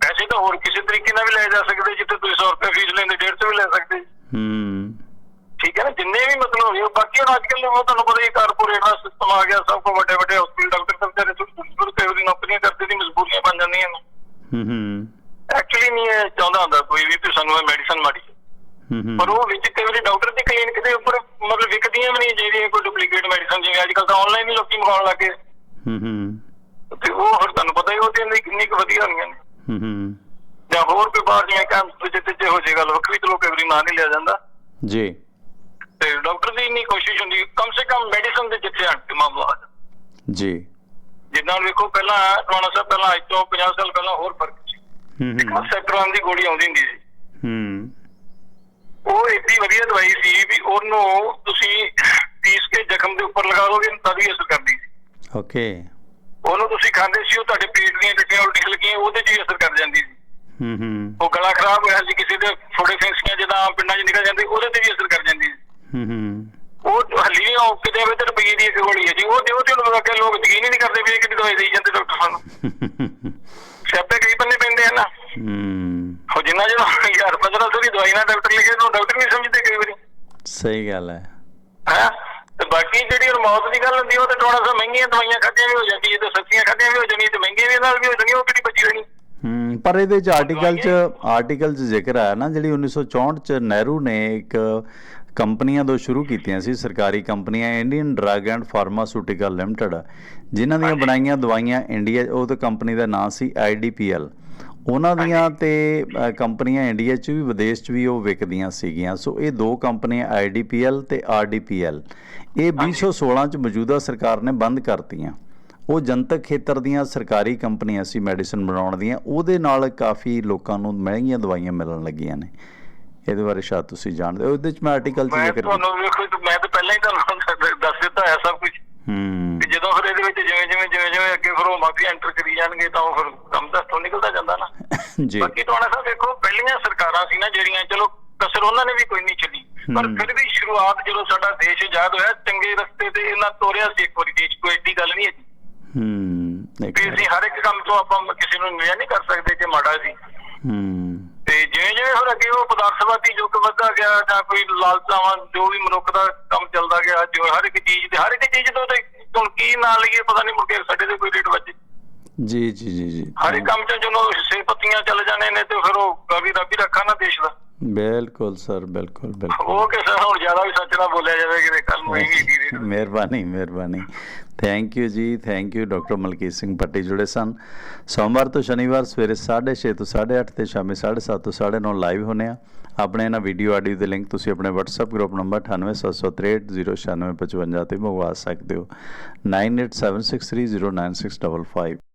ਪੈਸੇ ਤਾਂ ਹੋਰ ਕਿਸੇ ਤਰੀਕੇ ਨਾਲ ਵੀ ਲੈ ਜਾ ਸਕਦੇ ਜਿੱਥੇ ਤੁਸੀਂ 100 ਰੁਪਏ ਫੀਸ ਲੈਂਦੇ 150 ਵੀ ਲੈ ਸਕਦੇ। ਹੂੰ। ਠੀਕ ਹੈ ਨਾ ਜਿੰਨੇ ਵੀ ਮਤਲਬ ਹੋਏ ਬਾਕੀ ਹੁਣ ਅੱਜ ਕੱਲ੍ਹ ਉਹ ਤੁਹਾਨੂੰ ਪਤਾ ਹੀ ਕਾਰਪੋਰੇਟ ਦਾ ਸਿਸਟਮ ਆ ਗਿਆ ਸਭ ਕੋ ਵੱਡੇ ਵੱਡੇ ਹਸਪੀਟਲ ਡਾਕਟਰ ਤਾਂ ਵਿਚਾਰੇ ਥੋੜੀ ਕਈ ਵਾਰੀ ਨੌਕਰੀਆਂ ਕਰਦੇ ਦੀ ਮਜਬੂਰੀਆਂ ਬਣ ਜਾਂਦੀਆਂ ਨੇ। ਹੂੰ ਹੂੰ। ਐਕਚੁਅਲੀ ਨਹੀਂ ਇਹ ਚਾਹੁੰਦਾ ਹੁੰਦਾ ਕੋਈ ਵੀ ਕਿ ਸਾਨੂੰ ਇਹ ਮੈਡੀਸਨ ਮਾੜੀ ਹੈ। ਹੂੰ ਹੂੰ। ਪਰ ਉਹ ਵਿੱਚ ਕਈ ਵਾਰੀ ਡਾਕਟਰ ਦੀ ਕਲੀਨਿਕ ਦੇ ਉੱਪਰ ਮਤਲਬ ਵਿਕਦੀਆਂ ਵੀ ਨਹੀਂ ਜਿਹੜੀਆਂ ਕੋਈ ਡੁਪਲੀਕੇਟ ਮੈਡੀਸਨ ਜਿਵੇਂ ਅੱਜ ਕੱਲ੍ਹ ਤਾਂ ਆਨਲਾਈਨ ਹੀ ਲੋਕੀ ਮੰਗਾਉਣ ਲੱਗੇ ਹੂੰ ਹੂੰ। ਤੇ ਉਹ ਫਿਰ ਤੁਹਾਨੂੰ ਪਤਾ ਹੀ ਉਹਦੇ ਲਈ ਕਿੰਨੀ ਕੁ ਵਧੀਆ ਹੋਣੀਆਂ ਨੇ। ਹੂੰ ਹੂੰ। ਜਾਂ ਹੋਰ ਕੋਈ ਬਾਹਰ ਜਿਵੇਂ ਕੈਂਪ ਜਿੱਤੇ ਤੇ ਹੋ ਜੇ ਗੱਲ ਵੱਖਰੀ ਚਲੋ ਕਈ ਵਾਰੀ ਨਾਂ ਨਹੀਂ ਲਿਆ ਜਾਂਦਾ। ਜੀ। ਤੇ ਡਾਕਟਰ ਦੀ ਇੰਨੀ ਕੋਸ਼ਿਸ਼ ਹੁੰਦੀ ਕਮ ਸੇ ਕਮ ਮੈਡੀਸਨ ਦੇ ਜਿੱਥੇ ਹਟ ਕੇ ਮਾਮਲਾ ਜੀ। ਜਿੱਦਾਂ ਵੇਖੋ ਪਹਿਲਾਂ ਟਵਾਣਾ ਸਾਹਿਬ ਪਹਿਲਾਂ ਅੱਜ ਤੋਂ 50 ਸਾਲ ਪਹਿਲਾਂ ਹੋਰ ਫ਼ਰਕ ਸੀ। ਹੂੰ ਹੂੰ। ਸੈਕਟਰਾਂ ਦੀ ਗੋਲੀ ਆਉਂਦੀ ਹੁੰਦੀ ਸੀ। ਹੂੰ। ਉਹ ਏਡੀ ਵਧੀਆ ਦਵਾਈ ਸੀ ਵੀ ਉਹਨੂੰ ਤੁਸੀਂ ਪੀਸ ਕੇ ਜ਼ਖਮ ਦੇ ਉੱਪਰ ਲਗਾ ਦੋਗੇ ਤਾਂ ਵੀ ਅਸਰ ਕਰਦੀ ਸੀ। ਓਕੇ। ਉਹਨੂੰ ਤੁਸੀਂ ਖਾਂਦੇ ਸੀ ਉਹ ਤੁਹਾਡੇ ਪੇਟ ਦੀਆਂ ਟੱਟੀਆਂ ਉਲਟੀਆਂ ਲੱਗੀਆਂ ਉਹਦੇ 'ਚ ਹੀ ਅਸਰ ਕਰ ਜਾਂਦੀ ਸੀ। ਹੂੰ ਹੂੰ। ਉਹ ਗਲਾ ਖਰਾਬ ਹੋਇਆ ਸੀ ਕਿਸੇ ਦੇ ਫੋੜੇ ਫਿੰਸੀਆਂ ਆਮ ਪਿੰਡਾਂ 'ਚ ਨਿਕਲ ਜਾਂਦੀ ਉਹਦੇ ਤੇ ਵੀ ਅਸਰ ਕਰ ਜਾਂਦੀ ਸੀ। ਹੂੰ ਹੂੰ। ਉਹ ਹੱਲੀ ਉਹ ਕਿਤੇ ਵੀ ਤੇ ਰੁਪਈਏ ਦੀ ਇੱਕ ਗੋਲੀ ਹੈ ਜੀ ਉਹ ਦਿਓ ਤੇ ਉਹਨੂੰ ਅੱਗੇ ਲੋਕ ਯਕੀਨ ਹੀ ਨਹੀਂ ਕਰਦੇ ਵੀ ਇਹ ਕਿਹੜੀ ਦਵਾਈ ਦੇਈ ਜਾਂਦੇ ਡਾਕਟਰ ਸਾਨੂੰ (laughs) ਸਿਆਪੇ ਕਈ ਬੰਦੇ ਪੈਂਦੇ ਹਨ ਨਾ। ਹੂੰ। ਉਹ ਜਿੰਨਾ ਹਜ਼ਾਰ ਪੰਦਰਾਂ ਸੌ ਦੀ ਦਵਾਈ ਨਾਲ ਡਾਕਟਰ ਲਿਖੇ ਤਾਂ ਡਾਕਟਰ ਨਹੀਂ ਸਮਝਦੇ ਕਈ ਵਾਰੀ। ਸਹੀ ਗੱਲ ਹੈ। ਹੈ? ਤੇ ਬਾਕੀ ਜਿਹੜੀ ਹੁਣ ਮੌਤ ਦੀ ਗੱਲ ਹੁੰਦੀ ਉਹ ਤੇ ਥੋੜਾ ਸਾ ਮਹਿੰਗੀਆਂ ਦਵਾਈਆਂ ਖਾਧੀਆਂ ਵੀ ਹੋ ਜਾਂਦੀ ਹੈ ਤੇ ਸਸਤੀਆਂ ਖਾਧੀਆਂ ਵੀ ਹੋ ਜਾਂਦੀਆਂ ਤੇ ਮਹਿੰਗੀਆਂ ਵੀ ਨਾਲ ਵੀ ਹੋ ਜਾਂਦੀਆਂ ਉਹ ਕਿਹੜੀ ਬਚੀ ਹੋਣੀ? ਹੂੰ ਪਰ ਇਹਦੇ ਚ ਆਰਟੀਕਲ ਚ ਆਰਟੀਕਲ ਚ ਜ਼ਿਕਰ ਆਇਆ ਨਾ ਜਿਹੜੀ 1964 ਚ ਨਹਿਰੂ ਨੇ ਇੱਕ ਕੰਪਨੀਆਂ ਦੋ ਸ਼ੁਰੂ ਕੀਤੀਆਂ ਸੀ ਸਰਕਾਰੀ ਕੰਪਨੀਆਂ Indian drug and pharmaceutical limited ਜਿਨ੍ਹਾਂ ਦੀਆਂ ਬਣਾਈਆਂ ਦਵਾਈਆਂ ਇੰਡੀਆ ਉਹ ਤੇ ਕੰਪਨੀ ਦਾ ਨਾਮ ਸੀ ਆਈਡੀਪੀਐਲ ਉਹਨਾਂ ਦੀਆਂ ਤੇ ਕੰਪਨੀਆਂ ਇੰਡੀਆ 'ਚ ਵੀ ਵਿਦੇਸ਼ 'ਚ ਵੀ ਉਹ ਵਿਕਦੀਆਂ ਸੀਗੀਆਂ। ਸੋ ਇਹ ਦੋ ਕੰਪਨੀਆਂ ਆਈਡੀਪੀਐਲ ਤੇ ਆਰਡੀਪੀਐਲ ਇਹ 2016 'ਚ ਮੌਜੂਦਾ ਸਰਕਾਰ ਨੇ ਬੰਦ ਕਰਤੀਆਂ। ਉਹ ਜਨਤਕ ਖੇਤਰ ਦੀਆਂ ਸਰਕਾਰੀ ਕੰਪਨੀਆਂ ਸੀ ਮੈਡੀਸਨ ਬਣਾਉਣ ਦੀਆਂ। ਉਹਦੇ ਨਾਲ ਕਾਫੀ ਲੋਕਾਂ ਨੂੰ ਮਹਿੰਗੀਆਂ ਦਵਾਈਆਂ ਮਿਲਣ ਲੱਗੀਆਂ ਨੇ। ਇਹਦੇ ਬਾਰੇ ਸ਼ਾਇਦ ਤੁਸੀਂ ਜਾਣਦੇ ਹੋ। ਉਹਦੇ 'ਚ ਮੈਂ ਆਰਟੀਕਲ 'ਚ ਮੈਂ ਜ਼ਿਕਰ ਕੀਤਾ ਤੁਹਾਨੂੰ ਵੇਖੋ ਤੇ ਮੈਂ ਤਾਂ ਪਹਿਲਾਂ ਹੀ ਤੁਹਾਨੂੰ ਦੱਸ ਦਿੱਤਾ ਸਭ ਕੁਝ ਹੂੰ। ਕਿ ਜਦੋਂ ਫਿਰ ਇਹਦੇ ਵਿੱਚ ਜਿਵੇਂ ਜਿਵੇਂ ਜਿਵੇਂ ਜਿਵੇਂ ਅੱਗੇ ਫਿਰ ਉਹ ਮਾਫੀ ਐਂਟਰ ਕਰੀ ਜਾਣਗੇ ਤਾਂ ਉਹ ਫਿਰ ਕੰਮ ਤਾਂ ਤੋਂ ਨਿਕਲਦਾ ਜਾਂਦਾ ਨਾ। (laughs) ਜੀ। ਬਾਕੀ ਤੁਹਾਡਾ ਸਾਹਿਬ ਦੇਖੋ ਪਹਿਲੀਆਂ ਸਰਕਾਰਾਂ ਸੀ ਨਾ ਜਿਹੜੀਆਂ ਚਲੋ ਕਸਰ ਉਹਨਾਂ ਨੇ ਵੀ ਕੋਈ ਨਹੀਂ ਚੱਲੀ ਪਰ। ਫਿਰ ਵੀ ਸ਼ੁਰੂਆਤ ਜਦੋਂ ਸਾਡਾ ਦੇਸ਼ ਆਜ਼ਾਦ ਹੋਇਆ ਚੰਗੇ ਰਸਤੇ ਤੇ ਇਹਨਾਂ ਤੋਰਿਆ ਸੀ ਇੱਕ ਵਾਰੀ ਦੇਸ਼ ਕੋਈ ਏਡੀ ਗੱਲ ਨਹੀਂ ਹੈ ਹੂੰ ਕਿ ਅਸੀਂ ਹਰ ਇੱਕ ਕੰਮ ਤੋਂ ਆਪਾਂ ਕਿਸੇ ਨੂੰ ਨਿਆਂ ਨਹੀਂ ਕਰ ਸਕਦੇ ਕਿ ਮਾੜਾ ਸੀ ਹੂੰ। ਜਿਵੇਂ ਜਿਵੇਂ ਫਿਰ ਅੱਗੇ ਉਹ ਪਦਾਰਥਵਾਦੀ ਯੁੱਗ ਵੱਧਦਾ ਗਿਆ ਜਾਂ ਕੋਈ ਲਾਲਚਾਵਾਂ ਜੋ ਵੀ ਮਨੁੱਖ ਦਾ ਕੰਮ ਚੱਲਦਾ ਗਿਆ ਜੋ ਹਰ ਇੱਕ ਚੀਜ਼ ਤੇ ਹਰ ਇੱਕ ਚੀਜ਼ ਤੋਂ ਤੇ ਹੁਣ ਕੀ ਨਾਂ ਲਈਏ ਪਤਾ ਨਹੀਂ ਮੁੜ ਕੇ ਸਾਡੇ ਤੇ ਕੋਈ ਰੇਟ ਵੱਜੇ। ਜੀ ਜੀ ਜੀ ਜੀ। ਹਰ ਇੱਕ ਕੰਮ ਚ ਜਦੋਂ ਹਿੱਸੇ ਪੱਤੀਆਂ ਚੱਲ ਜਾਣੇ ਨੇ ਤੇ ਫਿਰ ਉਹ ਕਵੀ ਦਾ ਵੀ ਰੱਖਾ ਨਾ ਦੇਸ਼ ਦਾ। ਬਿਲਕੁਲ ਸਰ ਬਿਲਕੁਲ ਬਿਲਕੁਲ। ਉਹ ਕਿਸੇ ਹੁਣ ਜ਼ਿਆਦਾ ਵੀ ਸੱਚ ਨਾ ਬੋਲਿਆ ਜਾਵੇ ਕਿ ਕੱਲ ਨੂੰ ਇਹ ਵੀ ਮਿਹਰਬਾਨੀ ਮਿਹਰਬਾਨੀ। ਥੈਂਕ ਯੂ ਜੀ thank you doctor Malkit Singh Bhatti ਜੁੜੇ ਸਨ। ਸੋਮਵਾਰ ਤੋਂ ਸ਼ਨੀਵਾਰ ਸਵੇਰੇ 6:30 ਤੋਂ 8:30 ਤੇ ਸ਼ਾਮੇ 7:30 ਤੋਂ 9:30 ਲਾਈਵ ਹੁੰਨੇ ਆ ਆਪਣੇ ਇਹਨਾਂ ਵੀਡੀਓ ਆਡੀਓ ਦੇ ਲਿੰਕ ਤੁਸੀਂ ਆਪਣੇ WhatsApp ਗਰੁੱਪ ਨੰਬਰ 9876309655 ਤੇ ਮੰਗਵਾ ਸਕਦੇ ਹੋ। 9876309655